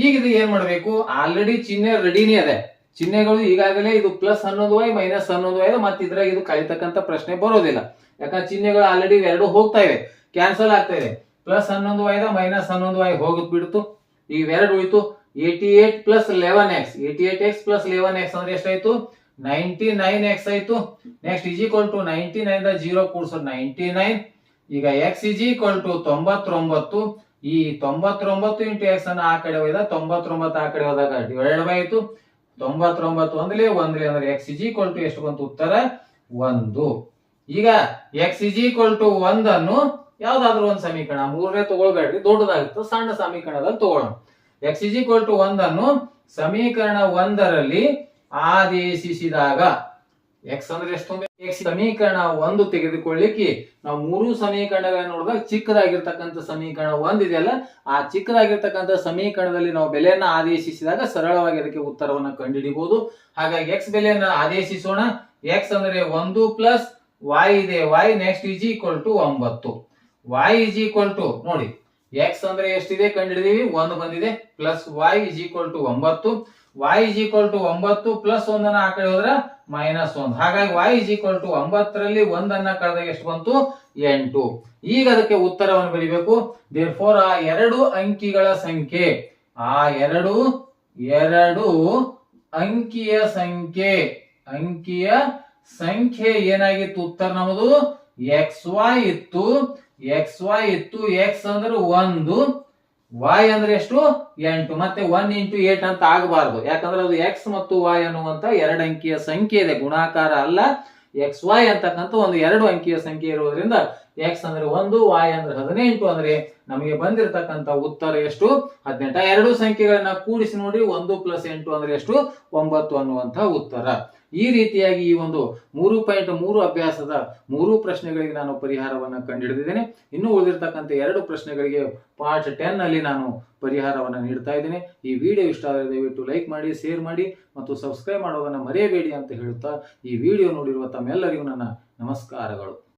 Speaker 1: ಈಗ ಇದು ಏನ್ ಮಾಡ್ಬೇಕು? ಆಲ್ರೆಡಿ ಚಿಹ್ನೆ ರೆಡಿನೇ ಅದೇ. ಚಿಹ್ನೆಗಳು ಈಗಾಗಲೇ ಇದು ಪ್ಲಸ್ ಹನ್ನೊಂದು ವೈ ಮೈನಸ್ ಹನ್ನೊಂದು ವೈ ಮತ್ತೆ ಇದ್ರಾಗ ಇದು ಕಳಿತಕ್ಕಂತ ಪ್ರಶ್ನೆ ಬರೋದಿಲ್ಲ. ಯಾಕಂದ್ರೆ ಚಿಹ್ನೆಗಳು ಆಲ್ರೆಡಿ ಎರಡು ಹೋಗ್ತಾ ಇವೆ. ಕ್ಯಾನ್ಸಲ್ ಆಗ್ತಾ ಇದೆ ಪ್ಲಸ್ ಹನ್ನೊಂದು ವೈದ ಮೈನಸ್ ಹನ್ನೊಂದು ವೈ ಹೋಗದ್ ಬಿಡ್ತು. ಈಗ ಎರಡು ಉಳಿತು eighty eight plus eleven x eighty eight x plus eleven x ಅಂದ್ರೆ ಎಷ್ಟಾಯ್ತು? ನೈಂಟಿ ನೈನ್ ಎಕ್ಸ್ ಆಯ್ತು. Next is equal to ninety nine zero ಕೂಡ್ಸೋದು ninety nine ಈಗ ಎಕ್ಸ್ ಇಜ್ ಈಕ್ವಲ್ ಟು ತೊಂಬತ್ತೊಂಬತ್ತು. ಈ ತೊಂಬತ್ತೊಂಬತ್ತು ಇಂಟು ಎಕ್ಸ್ ಅನ್ನ ಆ ಕಡೆ ಹೋಯ್ದ, ತೊಂಬತ್ತೊಂಬತ್ತು ಆ ಕಡೆ ಹೋದಾಗ ಡಿವೈಡ್ ಬೈ ಆಯ್ತು ತೊಂಬತ್ತೊಂಬತ್ತು ಒಂದ್ಲೇ, ಒಂದ್ಲೆ ಅಂದ್ರೆ ಎಕ್ಸ್ ಇಜ್ ಈಕ್ವಲ್ ಟು ಎಷ್ಟು ಬಂತು? ಉತ್ತರ, ಒಂದು. ಈಗ ಎಕ್ಸ್ ಇಜ್ ಈಕ್ವಲ್ ಟು ಒಂದನ್ನು ಯಾವ್ದಾದ್ರು ಒಂದು ಸಮೀಕರಣ ಮೂರನೇ ತಗೊಳ್ಬೇಡ್ರಿ, ದೊಡ್ಡದಾಗಿತ್ತು, ಸಣ್ಣ ಸಮೀಕರಣದಲ್ಲಿ ತಗೊಳ್ಳೋಣ. ಎಕ್ಸ್ ಇಜ್ ಈಕ್ವಲ್ ಟು ಒಂದನ್ನು ಸಮೀಕರಣ ಒಂದರಲ್ಲಿ ಆದೇಶಿಸಿದಾಗ ಎಕ್ಸ್ ಅಂದ್ರೆ ಎಷ್ಟು ಎಕ್ಸ್ ಸಮೀಕರಣ ಒಂದು ತೆಗೆದುಕೊಳ್ಳಿಕ್ಕೆ ನಾವು ಮೂರು ಸಮೀಕರಣಗಳನ್ನ ನೋಡಿದಾಗ ಚಿಕ್ಕದಾಗಿರ್ತಕ್ಕಂಥ ಸಮೀಕರಣ ಒಂದಿದೆಯಲ್ಲ ಆ ಚಿಕ್ಕದಾಗಿರ್ತಕ್ಕಂಥ ಸಮೀಕರಣದಲ್ಲಿ ನಾವು ಬೆಲೆಯನ್ನ ಆದೇಶಿಸಿದಾಗ ಸರಳವಾಗಿ ಅದಕ್ಕೆ ಉತ್ತರವನ್ನು ಕಂಡುಹಿಡಿಬಹುದು ಹಾಗಾಗಿ ಎಕ್ಸ್ ಬೆಲೆಯನ್ನ ಆದೇಶಿಸೋಣ. ಎಕ್ಸ್ ಅಂದ್ರೆ ಒಂದು ಪ್ಲಸ್ ವೈ ಇದೆ. Y next is equal to ಒಂಬತ್ತು. ವೈ ಇಸ್ ಈಕ್ವಲ್ ಟು ನೋಡಿ ಎಕ್ಸ್ ಅಂದ್ರೆ ಎಷ್ಟಿದೆ ಕಂಡುಹಿಡಿದೀವಿ ಒಂದು ಬಂದಿದೆ. Plus y is equal to ಒಂಬತ್ತು. ವೈ ಇಸ್ ಈಕ್ವಲ್ ಟು ಒಂಬತ್ತು ಪ್ಲಸ್ ಒಂದನ್ನ ಆ ಕಡೆ ಹೋದ್ರೆ ಮೈನಸ್ ಒಂದು. ಹಾಗಾಗಿ ವೈ ಇಸ್ ಈಕ್ವಲ್ ಟು ಒಂಬತ್ತರಲ್ಲಿ ಒಂದನ್ನ ಕಳೆದಾಗ ಎಷ್ಟು ಬಂತು? ಎಂಟು. ಈಗ ಅದಕ್ಕೆ ಉತ್ತರವನ್ನು ಬರೀಬೇಕು. ದೇರ್ ಫೋರ್ ಆ ಎರಡು ಅಂಕಿಗಳ ಸಂಖ್ಯೆ, ಆ ಎರಡು ಎರಡು ಅಂಕಿಯ ಸಂಖ್ಯೆ ಅಂಕಿಯ ಸಂಖ್ಯೆ ಏನಾಗಿತ್ತು? ಉತ್ತರ ನಮ್ಮದು ಎಕ್ಸ್ ವೈ ಇತ್ತು. ಎಕ್ಸ್ ವೈ ಇತ್ತು. ಎಕ್ಸ್ ಅಂದ್ರೆ ಒಂದು. ವಾಯ್ ಅಂದ್ರೆ ಎಷ್ಟು? ಎಂಟು. ಮತ್ತೆ ಒನ್ ಇಂಟು ಏಟ್ ಅಂತ ಆಗಬಾರ್ದು. ಯಾಕಂದ್ರೆ ಅದು ಎಕ್ಸ್ ಮತ್ತು ವಾಯ್ ಅನ್ನುವಂತ ಎರಡು ಅಂಕಿಯ ಸಂಖ್ಯೆ ಇದೆ. ಗುಣಾಕಾರ ಅಲ್ಲ. ಎಕ್ಸ್ ವಾಯ್ ಅಂತಕ್ಕಂಥ ಒಂದು ಎರಡು ಅಂಕಿಯ ಸಂಖ್ಯೆ ಇರುವುದರಿಂದ ಎಕ್ಸ್ ಅಂದ್ರೆ ಒಂದು ವಾಯ್ ಅಂದ್ರೆ ಹದಿನೆಂಟು ಅಂದ್ರೆ ನಮಗೆ ಬಂದಿರತಕ್ಕಂತ ಉತ್ತರ ಎಷ್ಟು? ಹದಿನೆಂಟು. ಎರಡು ಸಂಖ್ಯೆಗಳನ್ನ ಕೂಡಿಸಿ ನೋಡಿ. ಒಂದು ಪ್ಲಸ್ ಎಂಟು ಅಂದ್ರೆ ಎಷ್ಟು? ಒಂಬತ್ತು ಅನ್ನುವಂತ ಉತ್ತರ. ಈ ರೀತಿಯಾಗಿ ಈ ಒಂದು ಮೂರು ಪಾಯಿಂಟ್ ಮೂರು ಅಭ್ಯಾಸದ ಮೂರು ಪ್ರಶ್ನೆಗಳಿಗೆ ನಾನು ಪರಿಹಾರವನ್ನು ಕಂಡುಹಿಡಿದಿದ್ದೇನೆ. ಇನ್ನು ಉಳಿದಿರ್ತಕ್ಕಂಥ ಎರಡು ಪ್ರಶ್ನೆಗಳಿಗೆ ಪಾರ್ಟ್ ಟೆನ್ ಅಲ್ಲಿ ನಾನು ಪರಿಹಾರವನ್ನು ನೀಡ್ತಾ ಇದ್ದೇನೆ. ಈ ವಿಡಿಯೋ ಇಷ್ಟ ಆದರೆ ದಯವಿಟ್ಟು ಲೈಕ್ ಮಾಡಿ ಶೇರ್ ಮಾಡಿ ಮತ್ತು ಸಬ್ಸ್ಕ್ರೈಬ್ ಮಾಡೋದನ್ನು ಮರೆಯಬೇಡಿ ಅಂತ ಹೇಳುತ್ತಾ ಈ ವಿಡಿಯೋ ನೋಡಿರುವ ತಮ್ಮೆಲ್ಲರಿಗೂ ನನ್ನ ನಮಸ್ಕಾರಗಳು.